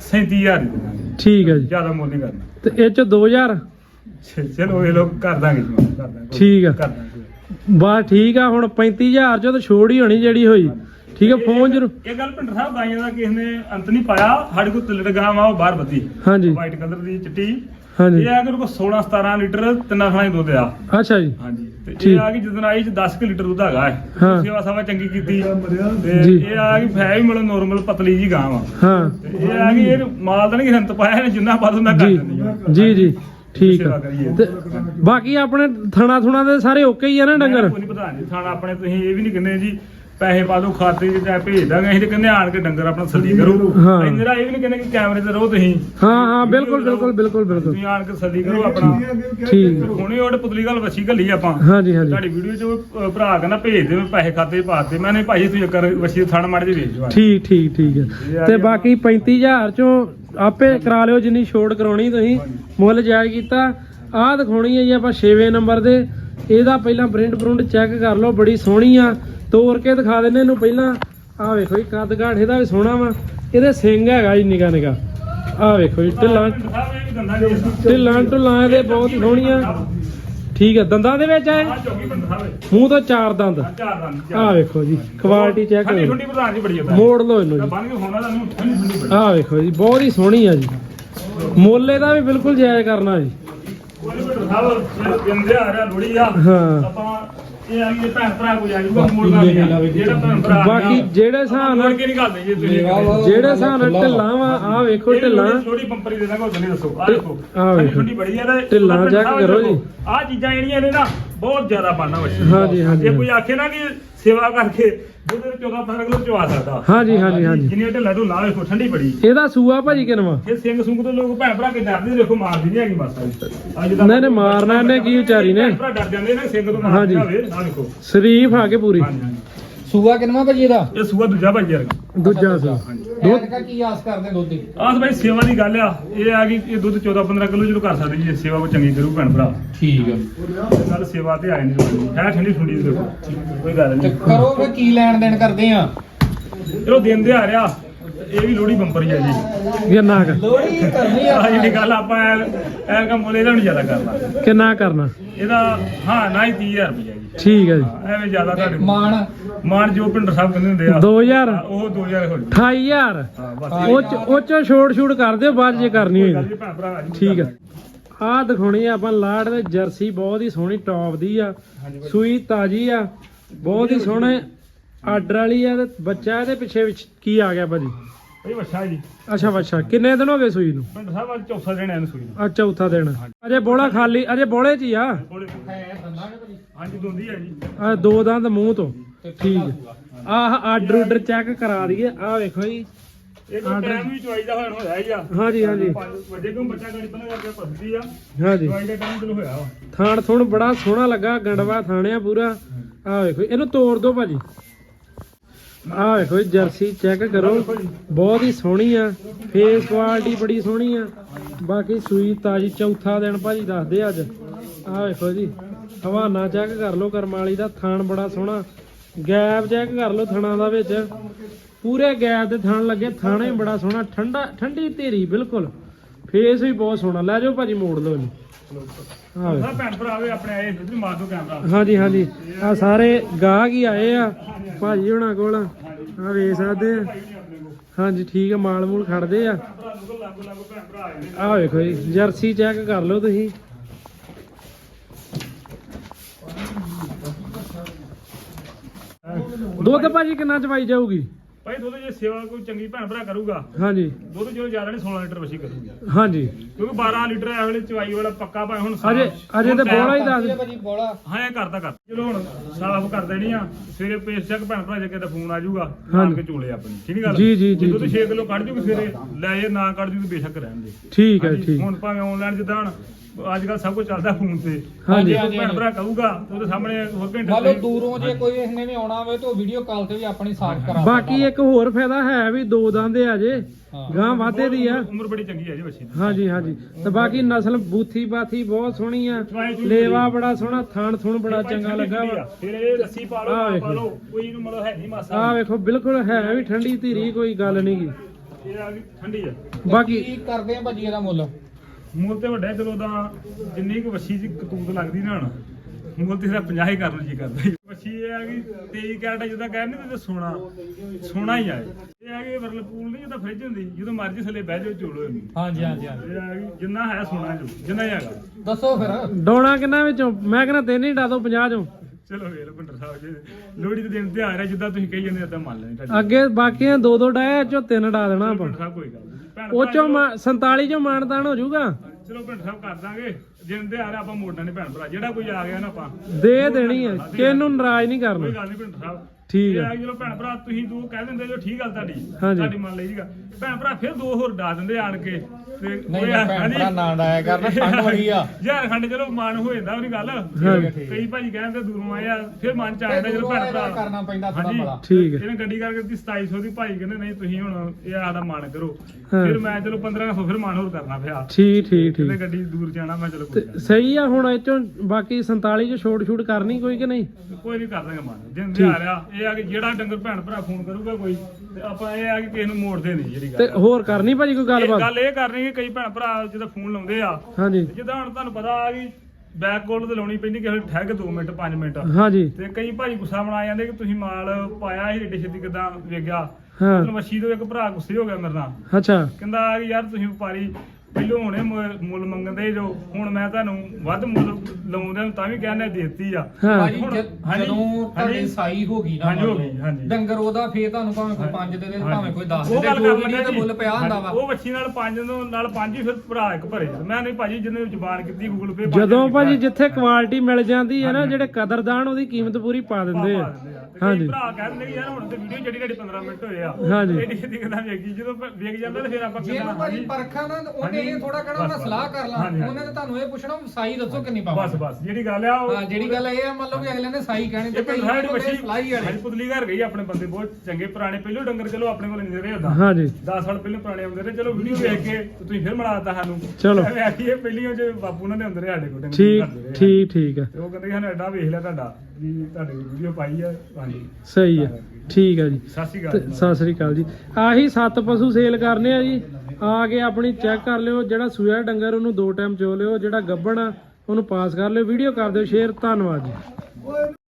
37000 ਦੀ ਦੇਣਾ। ਠੀਕ ਹੈ ਜੀ। ਜ਼ਿਆਦਾ ਮੁੱਲ ਨਹੀਂ ਕਰਨਾ। ਤੇ ਇਹ ਚ 2000 ਚ- ਚਲੋ ਇਹ ਲੋਕ ਕਰ ਦਾਂਗੇ ਜੀ ਕਰ ਦਾਂਗੇ। ਠੀਕ ਆ। ਕਰ ਦਾਂਗੇ। ਬਸ ਠੀਕ ਆ ਹੁਣ 35000 ਚੋਂ ਤਾਂ ਛੋੜ ਹੀ ਹੋਣੀ ਜਿਹੜੀ ਹੋਈ। ਠੀਕ ਹੈ ਫੋਨ ਜਰੂਰ ਇਹ ਗੱਲ ਪਿੰਡ ਸਾਹਿਬ ਗਾਈਆਂ ਦਾ ਕਿਸੇ ਨੇ ਅੰਤ ਨਹੀਂ ਪਾਇਆ। ਸਾਡੇ ਕੋਲ ਤਿਲੜ ਗਾਂ ਵਾ ਉਹ ਬਾਹਰ ਬੱਦੀ ਹਾਂਜੀ। ਵਾਈਟ ਕਲਰ ਦੀ ਚਿੱਟੀ। ਹਾਂਜੀ। ਇਹ ਆ ਕਿ ਉਹ 16 17 ਲੀਟਰ ਤਿੰਨਾਂ ਖਾਣੇ ਦੁੱਧ ਆ। ਅੱਛਾ ਜੀ। ਹਾਂਜੀ। ਤੇ ਠੀਕ। ਇਹ ਆ ਕਿ ਜਦੋਂ ਆਈ ਚ 10 ਕਿ ਲੀਟਰ ਦੁੱਧ ਹੈਗਾ ਹੈ ਹਾਂ। ਸੇਵਾ ਸਵਾ ਚੰਗੀ ਕੀਤੀ। ਤੇ ਜੀ। ਇਹ ਆ ਕਿ ਫੈ ਵੀ ਮਤਲਬ ਨੋਰਮਲ ਪਤਲੀ ਜੀ ਗਾਂ ਵਾ। ਹਾਂ। ਤੇ ਇਹ ਆ ਕਿ ਇਹ ਮਾਲ ਤਾਂ ਨਹੀਂ ਹੰਤ ਪਾਇਆ ਇਹਨੇ ਜਿੰਨਾ ਪਾ ਦੋ ਮੈਂ ਕਰ ਜੀ। ਦਿੰਦੀ ਆ। ਜੀ ਜੀ। ਠੀਕ ਸੇਵਾ ਆ ਕਰੀਏ। ਤੇ ਬਾਕੀ ਆਪਣੇ ਥਣਾ ਥੁਣਾ ਦੇ ਸਾਰੇ ਓਕੇ ਹੀ ਆ ਨਾ ਡੰਗਰ? ਕੋਈ ਨਹੀਂ ਪਤਾ ਨਹੀਂ। ਥਾਣਾ ਆਪਣੇ ਤੁਸੀਂ ਇਹ ਵੀ ਨਹੀਂ ਕਹਿੰਦੇ ਜੀ ਪੈਸੇ ਪਾ ਦਿਓ ਖਾਤੇ 'ਚ ਚਾਹੇ ਭੇਜ ਦਾਂਗੇ ਅਸੀਂ ਤੇ ਕਹਿੰਦੇ ਆਣ ਕੇ ਡੰਗਰ ਆਪਣਾ ਸੱਲੀ ਕਰੋ। ਹਾਂ। ਮੇਰਾ ਇਹ ਵੀ ਨਹੀਂ ਕਹਿੰਦੇ ਕਿ ਕੈਮਰੇ ਤੇ ਰਹੋ ਤੁਸੀਂ। ਹਾਂ ਹਾਂ ਬਿਲਕੁਲ ਬਿਲਕੁਲ ਬਿਲਕੁਲ ਬਿਲਕੁਲ ਤੁਸੀਂ ਆਣ ਕੇ ਸੱਲੀ ਕਰੋ ਆਪਣਾ। ਠੀਕ। ਹੁਣੇ ਉਹ ਪੁਤਲੀ ਗੱਲ ਵਸੀ ਘੱਲੀ ਆਪਾਂ। ਹਾਂਜੀ ਹਾਂਜੀ। ਤੁਹਾਡੀ ਵੀਡੀਓ 'ਚ ਉਹ, ਭਰਾ ਕਹਿੰਦਾ ਭੇਜ ਦੇ ਮੈਂ ਪੈਸੇ ਖਾਤੇ 'ਚ ਪਾ ਦੇ ਮੈਂ ਨਹੀਂ ਭਾਈ ਤੁਸੀਂ ਕਰ ਵਸੀ ਥਣ ਮਾੜੇ ਜਿਹੇ ਵੇਚ ਦਿਓ ਠੀਕ ਠੀਕ ਠੀਕ ਹੈ। ਤੇ ਬਾਕੀ 35000 ਚੋਂ ਆਪੇ ਕਰਾ ਲਿਓ ਜਿੰਨੀ ਛੋਟ ਕਰਾਉਣੀ ਤੁਸੀਂ। ਮੁੱਲ ਜਾਇਜ਼ ਕੀਤਾ। ਆਹ ਦਿਖਾਉਣੀ ਹੈ ਜੀ ਆਪਾਂ 6ਵੇਂ ਨੰਬਰ ਦੇ। ਇਹਦਾ ਪਹਿਲਾਂ ਪ੍ਰਿੰਟ ਪ੍ਰਿੰਟ ਚੈੱਕ ਕਰ ਲਓ ਬੜੀ ਸੋਹਣੀ ਆ। ਤੋੜ ਕੇ ਦਿਖਾ ਦਿੰਨੇ ਇਹਨੂੰ ਪਹਿਲਾਂ। ਆਹ ਵੇਖੋ ਜੀ ਕੱਦ ਕਾਠ ਇਹਦਾ ਵੀ ਸੋਹਣਾ ਵਾ। ਇਹਦੇ ਸਿੰਘ ਹੈਗਾ ਜੀ ਨਿਕਾ ਨਿਕਾ। ਆਹ ਵੇਖੋ ਜੀ ਢਿੱਲਾਂ ਢਿੱਲਾਂ ਢੁੱਲਾਂ ਇਹਦੇ ਬਹੁਤ ਸੋਹਣੀਆਂ। ਠੀਕ ਹੈ ਦੰਦਾਂ ਦੇ ਵਿੱਚ ਆਏ ਆ ਮੂੰਹ ਤੋਂ ਚਾਰ ਦੰਦ। ਦੰਦ ਆਹ ਵੇਖੋ ਜੀ ਕੁਆਲਿਟੀ ਚੈੱਕ ਕਰੋ ਠੰਡੀ ਪ੍ਰਧਾਨ ਜੀ ਬੜੀ ਹੁੰਦਾ ਮੋੜ ਲਓ ਇਹਨੂੰ ਜੀ। ਆਹ ਵੇਖੋ ਜੀ ਬਹੁਤ ਹੀ ਸੋਹਣੀ ਆ ਜੀ। ਮੁੱਲ ਇਹਦਾ ਵੀ ਬਿਲਕੁਲ ਜਾਇਜ਼ ਕਰਨਾ ਜੀ। ਕੋਈ ਵੀ ਸਾਹਿਬ ਜਿੰਦੇ ਆ ਰਿਹਾ ਲੋੜੀ ਆ ਹਾਂ ਆਪਾਂ ਇਹ ਆ ਕਿ ਭੈਣ ਭਰਾ ਕੋਈ ਆ ਜੂਗਾ ਮੋੜਨਾ ਨਹੀਂ ਆ। ਜਿਹੜਾ ਭੈਣ ਭਰਾ ਬਾਕੀ ਜਿਹੜੇ ਹਿਸਾਬ ਮੋੜ ਨਾਲ ਕੇ ਨਿਕਾਲਦੇ ਜੀ ਤੁਸੀਂ। ਜਿਹੜੇ ਹਿਸਾਬ ਨਾਲ ਢਿੱਲਾਂ ਵਾ ਆਹ ਵੇਖੋ ਢਿੱਲਾਂ ਲੋੜੀ ਪੰਪਰੀ ਦੇ ਦਾਂਗਾ ਉਦੋਂ ਦੱਸੋ ਆ ਦੇਖੋ ਆਹ ਵੇਖੋ। ਠੰਡੀ ਬੜੀ ਆ ਤੇ ਢਿੱਲਾਂ check ਕਰੋ ਜੀ। ਆ ਚੀਜ਼ਾਂ ਜਿਹੜੀਆਂ ਨੇ ਨਾ ਬਹੁਤ ਜ਼ਿਆਦਾ ਪਾਣਾ ਬੱਚੇ ਹਾਂਜੀ, ਹਾਂਜੀ, ਜੇ ਕੋਈ ਆਖੇ ਨਾ ਕਿ ਸੇਵਾ ਕਰਕੇ ਦੁੱਧ ਦੇ ਚੋਗਾ ਫ਼ਰਕ ਲੋ ਚਵਾ ਸਕਦਾ। ਹਾਂਜੀ ਹਾਂਜੀ ਹਾਂਜੀ। ਜਿੰਨੀ ਢਿੱਲਾ ਤੋਂ ਲਾ ਵੇਖੋ ਠੰਡੀ ਬੜੀ। ਇਹਦਾ ਸੂਆ ਭਾਜੀ ਕਿਨਵਾ ਇਹ ਸਿੰਘ ਸੁੰਗ ਤੋਂ ਲੋਕ ਭੈਣ ਭਰਾ ਕੇ ਡਰਦੇ ਦੇਖੋ ਮਾਰਦੀ ਨਹੀਂ ਹੈਗੀ ਮਾਸਾ ਜੀ। ਅੱਜ ਨਹੀਂ, ਨਹੀਂ, ਮਾਰਨਾ ਇਹਨੇ ਕੀ ਵਿਚਾਰੀ ਨੇ। ਭੈਣ ਭਰਾ ਡਰ ਜਾਂਦੇ ਨੇ ਸਿੰਘ ਤੋਂ ਹਾਂਜੀ। ਮਾਰਦੇ ਹੋਵੇ ਆ ਦੇਖੋ। ਸ਼ਰੀਫ ਆ ਕੇ ਪੂਰੀ। ਹਾਂਜੀ ਹਾਂਜੀ। ਸੂਆ ਕਿੰਨਾ ਭਾਜੀ ਇਹਦਾ? ਇਹ ਸੂਆ ਦੂਜਾ ਭਾਈ ਯਾਰ। ਦੂਜਾ ਸੂਆ। ਦੁੱਧ ਦਾ ਕੀ ਆਸ ਕਰਦੇ ਦੁੱਧ ਦੀ? ਤਾਂ ਭਾਈ ਸੇਵਾ ਦੀ ਗੱਲ ਆ। ਇਹ ਆ ਕਿ ਇਹ ਦੁੱਧ 14 15 ਕਿਲੋ ਜਦੋਂ ਕਰ ਸਕਦੇ ਜੀ ਸੇਵਾ ਕੋ ਚੰਗੀ ਕਰੂ ਭੈਣ ਭਰਾ। ਠੀਕ ਹੈ ਇਹ ਗੱਲ ਸੇਵਾ ਤੇ ਆਏ ਨਹੀਂ ਹੈ ਠੰਡੀ ਠੰਡੀ ਦੇਖੋ। ਕੋਈ ਗੱਲ ਤੇ ਨਹੀਂ ਕਰੋ ਕੀ ਲੈਣ ਦੇਣ ਕਰਦੇ ਆ? ਚਲੋ ਦਿਨ ਦੇ ਆ ਰਿਹਾ ਇਹ ਵੀ ਲੋੜੀ ਬੰਪਰ ਹੀ ਆ ਜੀ। ਕਿੰਨਾ ਕਰ ਲੋੜੀ ਕਰਨੀ ਆ। ਆਹ ਜਿਹੜੀ ਗੱਲ ਆਪਾਂ ਐ ਐ ਕੰਮ ਮੁੱਲ ਇਹਦਾ ਨਹੀਂ ਜ਼ਿਆਦਾ ਕਰਨਾ ਕਿੰਨਾ ਕਰਨਾ? ਇਹਦਾ ਹਾਂ ਨਾ ਹੀ 30000 ਰੁਪਏ ਜੀ। ਠੀਕ ਹੈ ਜੀ। ਐਵੇਂ ਜ਼ਿਆਦਾ ਤੁਹਾਡੇ ਮਾਣ। ਮਾਨ ਜੋ ਪਿੰਡ ਸਾਹਿਬ ਕਹਿੰਦੇ ਹੁੰਦੇ ਆ। 2000 ਹਾਂ, ਉਹ 2000 ਹੋ ਜੀ 28000 ਹਾਂ ਬਸ। ਉਹ ਚ ਉਹ ਚ ਛੋੜ ਛੂੜ ਕਰ ਦਿਓ ਬਾਅਦ ਜੇ ਕਰਨੀ ਹੋਈ ਠੀਕ ਹੈ ਆਹ ਦਿਖਾਉਣੀ ਆ ਆਪਾਂ ਲਾੜ ਦੇ ਜਰਸੀ ਬਹੁਤ ਹੀ ਸੋਹਣੀ ਟੌਪ ਦੀ ਆ। ਸੂਈ ਤਾਜੀ ਆ ਬਹੁਤ ਹੀ ਸੋਹਣੇ ਆਰਡਰ ਵਾਲੀ ਆ ਤੇ ਬੱਚਾ ਇਹਦੇ ਪਿੱਛੇ ਵਿੱਚ ਕੀ ਆ ਗਿਆ ਭਾਜੀ? ਇਹ ਵੱਛਾ ਜੀ। ਅੱਛਾ ਅੱਛਾ ਕਿੰਨੇ ਦਿਨ ਹੋ ਗਏ ਸੂਈ ਨੂੰ? ਪਿੰਡ ਸਾਹਿਬ ਅੱਜ ਚੌਥਾ ਦਿਨ ਐਨ ਸੂਈ ਨੂੰ। ਆ ਚੌਥਾ ਦਿਨ। ਅਜੇ ਬੋਲਾ ਖਾਲੀ ਅਜੇ ਬੋਲੇ ਚ ਹੀ ਆ? ਕੋਲੇ ਹਾਂਜੀ ਦੋਂਦੀ ਆ ਜੀ। ਆ ਦੋ ਦੰਦ ਮੂੰਹ ਤੋਂ। ਠੀਕ ਆਹ ਆਰਡਰ ਉਡਰ ਚੈੱਕ ਕਰਾ ਦਈਏ। ਆਹ ਵੇਖੋ ਜੀ। ਇਹ ਤਾਂ ਟਾਈਮ ਵੀ ਚੁਆਈ ਦਾ ਹੋਇਆ ਹੋਇਆ ਹੀ ਆ। ਹਾਂਜੀ ਹਾਂਜੀ। 5 ਵਜੇ ਕਿਉਂ ਬੱਚਾ ਗਾੜੀ ਬਣਾ ਕਰਕੇ ਭੱਜਦੀ ਆ। ਹਾਂਜੀ। ਚੁਆਈ ਦਾ ਟਾਈਮ ਤੇ ਹੋਇਆ ਵਾ। ਥਾਣ ਥੁਣ ਬੜਾ ਸੋਹਣਾ ਲੱਗਾ। ਗੰਡਵਾ ਥਾਣਿਆ ਪੂਰਾ। ਆਹ ਵੇਖੋ ਇਹਨੂੰ ਤੋੜ ਦਿਓ ਭਾਜੀ। ਆਹ ਵੇਖੋ ਜੀ, ਜਰਸੀ ਚੈੱਕ ਕਰੋ। ਬਹੁਤ ਹੀ ਸੋਹਣੀ ਆ। ਫੇਸ ਕੁਆਲਿਟੀ ਬੜੀ ਸੋਹਣੀ ਆ। ਬਾਕੀ ਸੂਈ ਤਾਜੀ ਚੌਥਾ ਦਿਨ ਭਾਜੀ ਦੱਸਦੇ ਅੱਜ। ਆਹ ਵੇਖੋ ਜੀ ਹਵਾਨਾ ਚੈੱਕ ਕਰ ਲਓ ਕਰਮਾਲੀ ਦਾ ਥਣ ਬੜਾ ਸੋਹਣਾ। ਗੈਪ ਚੈੱਕ ਕਰ ਲਓ ਥਣਾ ਦਾ ਵਿੱਚ। ਪੂਰੇ ਗੈਪ ਦੇ ਥਣ ਲੱਗੇ ਥਾਣੇ ਬੜਾ ਸੋਹਣਾ ਠੰਡਾ ਠੰਡੀ ਧੀਰੀ ਬਿਲਕੁਲ। ਫੇਸ ਵੀ ਬਹੁਤ ਸੋਹਣਾ। ਲੈ ਜਾਓ ਭਾਜੀ ਮੋੜ ਲਓ ਇਹਨੂੰ। ਆ ਵੇਖੋ ਸਭ ਭੈਣ ਭਰਾ ਆਵੇ ਆਪਣੇ ਆਏ ਇੱਧਰ ਮਾਰ ਦੋ ਕੈਮਰਾ ਹਾਂਜੀ ਹਾਂਜੀ। ਆ ਸਾਰੇ ਗਾਹਕ ਹੀ ਆਏ ਆ ਭਾਜੀ ਹੁਣਾਂ ਕੋਲ। ਆ ਵੇਖ ਸਕਦੇ ਆ। ਹਾਂਜੀ ਠੀਕ ਆ ਮਾਲ ਮੂਲ ਖੜਦੇ ਆ। ਆ ਵੇਖੋ ਜੀ ਜਰਸੀ ਚੈੱਕ ਕਰ ਲਓ ਤੁਸੀਂ। ਦੁੱਧ ਭਾਜੀ ਕਿੰਨਾ ਚਵਾਈ ਜਾਊਗੀ? ਭਾਈ ਦੁੱਧ ਜੇ ਸੇਵਾ ਕੋਈ ਚੰਗੀ ਭੈਣ ਭਰਾ ਕਰੂਗਾ ਹਾਂਜੀ। ਦੁੱਧ ਜੋ ਜ਼ਿਆਦਾ ਨਹੀਂ 16 ਲੀਟਰ ਵਸੀ ਕਰੂਗੀ। ਹਾਂਜੀ। ਕਿਉਂਕਿ 12 ਲੀਟਰ ਇਹ ਵੇਲੇ ਚਵਾਈ ਵਾਲਾ ਪੱਕਾ ਭਾਵੇਂ ਹੁਣ ਅਜੇ ਅਜੇ ਤੇ ਬੋਲਾ ਹੀ ਦੱਸ ਭਾਜੀ ਬੋਲਾ ਹਾਂ ਇਹ ਕਰਦਾ ਕਰ ਚਲੋ ਹੁਣ ਸਾਫ਼ ਕਰ ਦੇਣੀ ਆ। ਸਵੇਰੇ ਪੇਸ ਚੱਕ ਭੈਣ ਭਰਾ ਜੇ ਕਿਤੇ ਫੋਨ ਆ ਜਾਊਗਾ। ਆਣ ਕੇ ਚੋਲੇ ਆਪਣੀ ਠੀਕ ਨੀ ਗੱਲ? ਜੀ, ਜੀ, ਜੀ, ਜੇ ਦੁੱਧ ਜੀ। 6 ਕਿਲੋ ਕੱਢ ਜੂਗੀ ਸਵੇਰੇ ਲੈ ਜੇ ਨਾ ਕੱਢ ਜੂ ਬੇਸ਼ੱਕ ਰਹਿਣ ਦੇ। ਠੀਕ ਹੈ ਹਾਂਜੀ, ਠੀਕ। ਹੁਣ ਭਾਵੇਂ ਆਨਲਾਈਨ ਜਿੱਦਾਂ ਹੁਣ ਅੱਜ ਕੱਲ ਸਭ ਕੁਝ ਚੱਲਦਾ ਫੋਨ ਤੇ। ਹਾਂਜੀ। ਜੇ ਕੋਈ ਭੈਣ ਭਰਾ ਕਹੂਗਾ ਉਹਦੇ ਸਾਹਮਣੇ ਹੋਰ ਘੰਟੇ ਮੰਨ ਲਓ ਦੂਰੋਂ ਜੇ ਕੋਈ ਇਸਨੇ ਵੀ ਆਉਣਾ ਹੋਵੇ ਤਾਂ ਵੀਡੀਓ ਕਾਲ ਤੇ ਵੀ ਆਪਣੀ ਸਾਫ਼ ਕਰਾ ਬਾਕੀ ਇੱਕ ਹੋਰ ਫਾਇਦਾ ਹੈ ਵੀ ਦੋ ਦੰਦੇ ਆ ਜੇ ਹਾਂ। ਗਾਂ ਵਾਧੇ ਦੀ ਆ। ਉਮਰ ਬੜੀ ਚੰਗੀ ਹੈ ਜੀ ਬੱਚੀ ਦੀ। ਹਾਂਜੀ ਹਾਂਜੀ। ਤੇ ਬਾਕੀ ਨਸਲ ਬੂਥੀ ਬਾਥੀ ਬਹੁਤ ਸੋਹਣੀ ਆ। ਲੇਵਾ ਬੜਾ ਸੋਹਣਾ ਥਣ ਥੁਣ ਬੜਾ ਚੰਗਾ ਲੱਗਾ। ਵਾ। ਫਿਰ ਇਹ ਲੱਸੀ ਪਾ ਲਓ ਆਹ ਨਾ ਵੇਖੋ। ਪਾ ਲਓ ਕੋਈ ਨੂੰ ਮਤਲਬ ਹੈ ਨਹੀਂ ਮਾਸਾ। ਆ ਵੇਖੋ ਬਿਲਕੁਲ ਹੈ ਵੀ ਠੰਡੀ ਧੀਰੀ ਕੋਈ ਗੱਲ ਨਹੀਂ ਗੀ। ਇਹ ਆ ਗਈ ਠੰਡੀ ਆ। ਬਾਕੀ ਕੀ ਕਰਦੇ ਆ ਭਾਜੀ ਇਹਦਾ ਮੁੱਲ? ਮੁੱਲ ਤੇ ਵੱਡਾ ਚਲੋ ਦਾ ਜਿੰਨੀ ਕੁ ਵੱਛੀ ਦੀ ਕਤੂਤ ਲੱਗਦੀ ਨਾ ਹੁਣ ਮੁੱਲ ਤੇ ਇਹਦਾ 50 ਹੀ ਕਰਨ ਨੂੰ ਜੀ ਕਰਦਾ ਜੀ। ਵੱਛੀ ਇਹ ਆ ਕਿ 23 ਕੈਰਟ ਜਿੱਦਾਂ ਕਹਿੰਦੇ ਨੇ ਤੇ ਸੋਨਾ ਸੋਨਾ ਹੀ ਆ ਇਹ। ਇਹ ਆ ਕਿ ਵਰਲਪੂਲ ਨਹੀਂ ਜਿੱਦਾਂ ਫ੍ਰਿਜ ਹੁੰਦੀ ਜਦੋਂ ਮਰਜ਼ੀ ਥੱਲੇ ਬਹਿ ਜਾਓ ਝੋਲੋ ਇਹਨੂੰ ਹਾਂਜੀ ਹਾਂਜੀ ਹਾਂਜੀ। ਇਹ ਆ ਕਿ ਜਿੰਨਾ ਹੈ ਸੋਨਾ ਜੋ ਜਿੰਨਾ ਹੀ ਹੈਗਾ। ਦੱਸੋ ਫਿਰ। ਡੋਣਾ ਕਿੰਨਾ ਵਿੱਚੋਂ? ਮੈਂ ਕਹਿੰਦਾ ਤਿੰਨ ਹੀ ਡਾ ਦੋ 50 ਚੋਂ। ਚਲੋ ਵੇਖ ਭਿੰਡਰ ਸਾਹਿਬ ਜੀ ਲੋਹੜੀ ਦੇ ਦਿਨ ਤੇ ਆ ਰਿਹਾ ਜਿੱਦਾਂ ਤੁਸੀਂ ਕਹੀ ਜਾਂਦੇ ਏਦਾਂ ਮੰਨ ਲੈਣੀ ਅੱਗੇ ਬਾਕੀਆਂ ਦੋ ਦੋ ਡਾਇਆ ਚੋਂ ਤਿੰਨ ਡਾ ਦੇਣਾ ਆਪਾਂ। ਭਿੰਡਰ ਸਾਹਿਬ ਕੋਈ ਗੱਲ ਉਹ ਚੋਂ ਮਾ- 47 ਚੋਂ ਮਾਨਦਾਨ ਹੋ ਜਾਊਗਾ। ਚਲੋ ਭਿੰਡਰ ਸਾਹਿਬ ਕਰ ਦਾਂਗੇ। ਤੇ ਆ ਰਿਹਾ ਆਪਾਂ ਮੋੜਨਾ ਨਹੀਂ ਭੈਣ ਭਰਾ। ਜਿਹੜਾ ਕੋਈ ਆ ਗਿਆ ਨਾ ਆਪਾਂ। ਦੇ ਦੇਣੀ ਹੈ। ਕਿਸੇ ਨੂੰ ਨਾਰਾਜ਼ ਨਹੀਂ ਕੋਈ ਕਰਨਾ ਗੱਲ ਨਹੀਂ ਭਿੰਡਰ ਸਾਹਿਬ। ਠੀਕ ਆ ਚਲੋ ਭੈਣ ਭਰਾ ਤੁਸੀਂ ਦੋ ਕਹਿ ਦਿੰਦੇ ਜੋ ਠੀਕ ਗੱਲ ਤੁਹਾਡੀ ਹਾਂਜੀ। ਤੁਹਾਡੀ ਮੰਨ ਲਈ ਜੀਗਾ ਭੈਣ ਭਰਾ ਫਿਰ ਦੋ ਹੋਰ ਡਾ ਦਿੰਦੇ ਆਣ ਕੇ ਤੇ ਨਹੀਂ ਕੋਈ ਨਹੀਂ ਭੈਣ। ਭਰਾ ਨਾ ਡਾਇਆ ਕਰਨਾ ਠੰਡ ਬੜੀ ਆ ਯਾਰ ਖੰਡ ਚਲੋ ਮਨ ਹੋ ਜਾਂਦਾ ਉਹਦੀ ਗੱਲ ਹਾਂਜੀ। ਕਈ ਭਾਜੀ ਕਹਿੰਦੇ ਦੂਰੋਂ ਆਏ ਆ ਫਿਰ ਮਨ ਚ ਆ ਜਾਂਦਾ ਜਦੋਂ ਭੈਣ ਭਰਾ ਕਰਨਾ ਪੈਂਦਾ ਥੋੜਾ ਹਾਂਜੀ। ਬੜਾ ਠੀਕ ਹੈ ਇਹਨੇ ਗੱਡੀ ਕਰਕੇ ਦਿੱਤੀ 2700 ਦੀ ਭਾਈ ਕਹਿੰਦੇ ਨਹੀਂ ਤੁਸੀਂ ਹੁਣ ਇਹ ਸਾਡਾ ਮਨ ਕਰੋ ਹਾਂ। ਫਿਰ ਮੈਂ ਚਲੋ 1500 ਫਿਰ ਮਨ ਹੋਰ ਕਰਨਾ ਪਿਆ ਠੀਕ ਠੀਕ ਠੀਕ ਗੱਡੀ ਦੂਰ ਜਾਣਾ ਮੈਂ ਚਲੋ ਕੋਈ ਤੇ ਗੱਲ ਸਹੀ ਆ ਹੁਣ ਇਹ ਚੋਂ ਬਾਕੀ 47 ਚ ਛੋਟ ਛੂਟ ਕਰਨੀ ਕੋਈ ਕਿ ਨਹੀਂ ਨੀ। ਕੋਈ ਨਹੀਂ ਕਰ ਦਾਂਗੇ ਮਨ ਜਿੰਦੇ ਠੀਕ। ਆ ਰਿਹਾ ਇਹ ਆ ਕਿ ਜਿਹੜਾ ਡੰਗਰ ਭੈਣ ਭਰਾ ਫੋਨ ਕਰੂਗਾ ਕੋਈ ਤੇ ਆਪਾਂ ਇਹ ਆ ਕਿ ਕਿਸੇ ਨੂੰ ਮੋੜਦੇ ਨਹੀਂ ਜਿਹੜੀ ਤੇ ਗੱਲ ਹੋਰ ਕਰਨੀ ਭਾਜੀ ਕੋਈ ਇਹ ਗੱਲਬਾਤ? ਗੱਲ ਇਹ ਕਰਨੀ ਕਿ ਕਈ ਭੈਣ ਭਰਾ ਜਦੋਂ ਫੋਨ ਲਾਉਂਦੇ ਆ ਹਾਂਜੀ। ਤੇ ਜਿੱਦਾਂ ਹੁਣ ਤੁਹਾਨੂੰ ਪਤਾ ਆ ਕਿ ਬੈਕ ਕਾਲ ਤੇ ਲਾਉਣੀ ਪੈਂਦੀ ਕਿਸੇ ਵੇਲੇ ਠਹਿਰ ਕੇ 2 ਮਿੰਟ 5 ਮਿੰਟ। ਹਾਂਜੀ। ਤੇ ਕਈ ਭਾਜੀ ਗੁੱਸਾ ਬਣਾ ਜਾਂਦੇ ਕਿ ਤੁਸੀਂ ਮਾਲ ਪਾਇਆ ਸੀ ਏਡੇ ਛੇਤੀ ਕਿਦਾਂ ਵੇਗਿਆ ਹਾਂ। ਮੱਛੀ ਤੋਂ ਇੱਕ ਭਰਾ ਗੁੱਸੇ ਹੋ ਗਿਆ ਮੇਰੇ ਨਾਲ। ਅੱਛਾ। ਕਹਿੰਦਾ ਕਿ ਯਾਰ ਤੁਸੀਂ ਵਪਾਰੀ ਪਹਿਲੋਂ ਹੁਣੇ ਮੁ- ਮੁੱਲ ਮੰਗਦੇ ਜੋ ਹੁਣ ਮੈਂ ਤੁਹਾਨੂੰ ਵੱਧ ਮੁੱਲ ਲਾਉਂਦੇ ਨੂੰ ਤਾਂ ਵੀ ਕਹਿੰਦੇ ਦੇਤੀ ਆ। ਹਾਂ। ਭਾਜੀ ਹੁਣ- ਜਦ- ਹਾਂਜੀ, ਜਦੋਂ ਤੁਹਾਡੀ ਹਾਂਜੀ। ਸਾਈ ਹੋ ਗਈ ਨਾ ਹਾਂਜੀ, ਹੋ ਮੰਨ ਲਓ, ਗਈ, ਹਾਂਜੀ। ਡੰਗਰ ਉਹਦਾ ਫੇਰ ਤੁਹਾਨੂੰ ਭਾਵੇਂ ਕੋਈ 5 ਦੇ ਦੇ ਭਾਵੇਂ ਕੋਈ 10 ਉਹ ਦੇ ਗੱਲ ਦੇ ਕਰ ਜੋ ਵੀ ਲੈਂਦੇ ਨਹੀਂ ਤਾਂ ਮੁੱਲ ਪਿਆ ਹੁੰਦਾ ਵਾ। ਉਹ ਵੱਛੀ ਨਾਲ ਪੰਜ ਨੂੰ ਨਾਲ ਪੰਜ ਹੀ ਫਿਰ ਭਰਾ ਇੱਕ ਭਰੇ ਮੈਂ ਨਹੀਂ ਭਾਜੀ ਜਿਹਨੇ ਜ਼ਬਾਨ ਕੀਤੀ ਗੂਗਲ ਪੇ ਜਦੋਂ ਭਾਜੀ ਜਿੱਥੇ ਕੁਆਲਿਟੀ ਮਿਲ ਜਾਂਦੀ ਹੈ ਨਾ ਜਿਹੜੇ ਕਦਰਦਾਨ ਉਹਦੀ ਕੀਮਤ ਪੂਰੀ ਪਾ ਦਿੰਦੇ ਆ। ਹਾਂਜੀ ਹਾਂਜੀ। ਭਰਾ ਕਹਿੰਦੇ ਯਾਰ ਹੁਣ ਤੇ ਵੀਡੀਓ ਜਿਹੜੀ ਜਿਹੜੀ 15 ਮਿੰਟ ਹੋਏ ਆ। ਹਾਂਜੀ। ਇਹਦੀ ਕਿਦਾਂ ਵੇਗੀ ਜਦੋਂ ਵੇਖ ਜਾਂਦਾ ਤੇ ਫਿਰ ਆਪਾਂ ਜੇ ਭਾਜੀ ਪਰਖਾ ਨਾ ਤਾਂ ਉਹਨੇ ਇਹ ਥੋੜਾ ਕਹਿਣਾ ਉਹਨਾਂ ਸਲਾਹ ਕਰ ਲਾ। ਉਹਨੇ ਤਾਂ ਤੁਹਾਨੂੰ ਇਹ ਪੁੱਛਣਾ ਵੀ ਸਾਈ ਦੱਸੋ ਕਿੰਨੀ ਪਾਵਾਂ ਬਸ ਬਸ ਜਿਹੜੀ ਗੱਲ ਆ ਉਹ ਹਾਂ ਜਿਹੜੀ ਗੱਲ ਇਹ ਆ ਮੰਨ ਲਓ ਵੀ ਅਗਲੇ ਨੇ ਸਾਈ ਕਹਿਣੀ ਤੇ ਇਹ ਕਈ ਪਿੰਡ ਵਾਰੀ ਸਾਡੀ ਸਲਾਹੀ ਬੱਚੀ ਵਾਲੇ। ਅੱਜ ਪੁਤਲੀ ਘਰ ਗਈ ਆਪਣੇ ਬੰਦੇ ਬਹੁਤ ਚੰਗੇ ਪੁਰਾਣੇ ਪਹਿਲੋਂ ਡੰਗਰ ਚਲੋ ਆਪਣੇ ਕੋਲ ਨਹੀਂ ਰਹੇ ਹੁੰਦਾ ਹਾਂਜੀ। 10 ਸਾਲ ਪਹਿਲਾਂ ਪੁਰਾਣੇ ਆਉਂਦੇ ਰਹੇ ਚਲੋ ਵੀਡੀਓ ਵੇਖ ਕੇ ਤੇ ਤੁਸੀਂ ਫਿਰ ਮਿਲਾਤਾ ਸਾਨੂੰ। ਚਲੋ। ਐਵੇਂ ਆਖੀਏ ਪਹਿਲੀਆਂ ਚ ਬਾਪੂ ਉਹਨਾਂ ਦੇ ਸਾਡੇ ਕੋਲ ਡੰਗਰ ਠੀਕ। ਠੀਕ ਠੀਕ ਉਹ ਕਹਿੰਦੇ ਕਿ ਸਾਨੂੰ ਐਡਾ ਵੇਖ ਲਿਆ ਤੁਹਾਡਾ ਵੀ ਤੁਹਾਡੀ ਵੀਡੀਓ ਪਾਈ ਆ ਹਾਂਜੀ। ਸਹੀ ਹੈ ਠੀਕ ਹੈ ਜੀ। ਸਤਿ ਸ਼੍ਰੀ ਅਕਾਲ ਸਤਿ ਸ੍ਰੀ ਅਕਾਲ ਜੀ। ਆਹੀ ਸੱਤ ਪਸ਼ੂ ਸੇਲ ਕਰਨੇ ਆ ਜੀ। ਆ ਕੇ ਆਪਣੀ ਚੈੱਕ ਕਰ ਲਿਓ, ਜਿਹੜਾ ਸੂਆ ਡੰਗਰ ਉਹਨੂੰ ਦੋ ਟਾਈਮ ਚੋ ਲਿਓ, ਜਿਹੜਾ ਗੱਬਣ ਆ, ਉਹਨੂੰ ਪਾਸ ਕਰ ਲਿਓ। ਵੀਡੀਓ ਕਰ ਦਿਓ ਸ਼ੇਅਰ ਧੰਨਵਾਦ ਜੀ।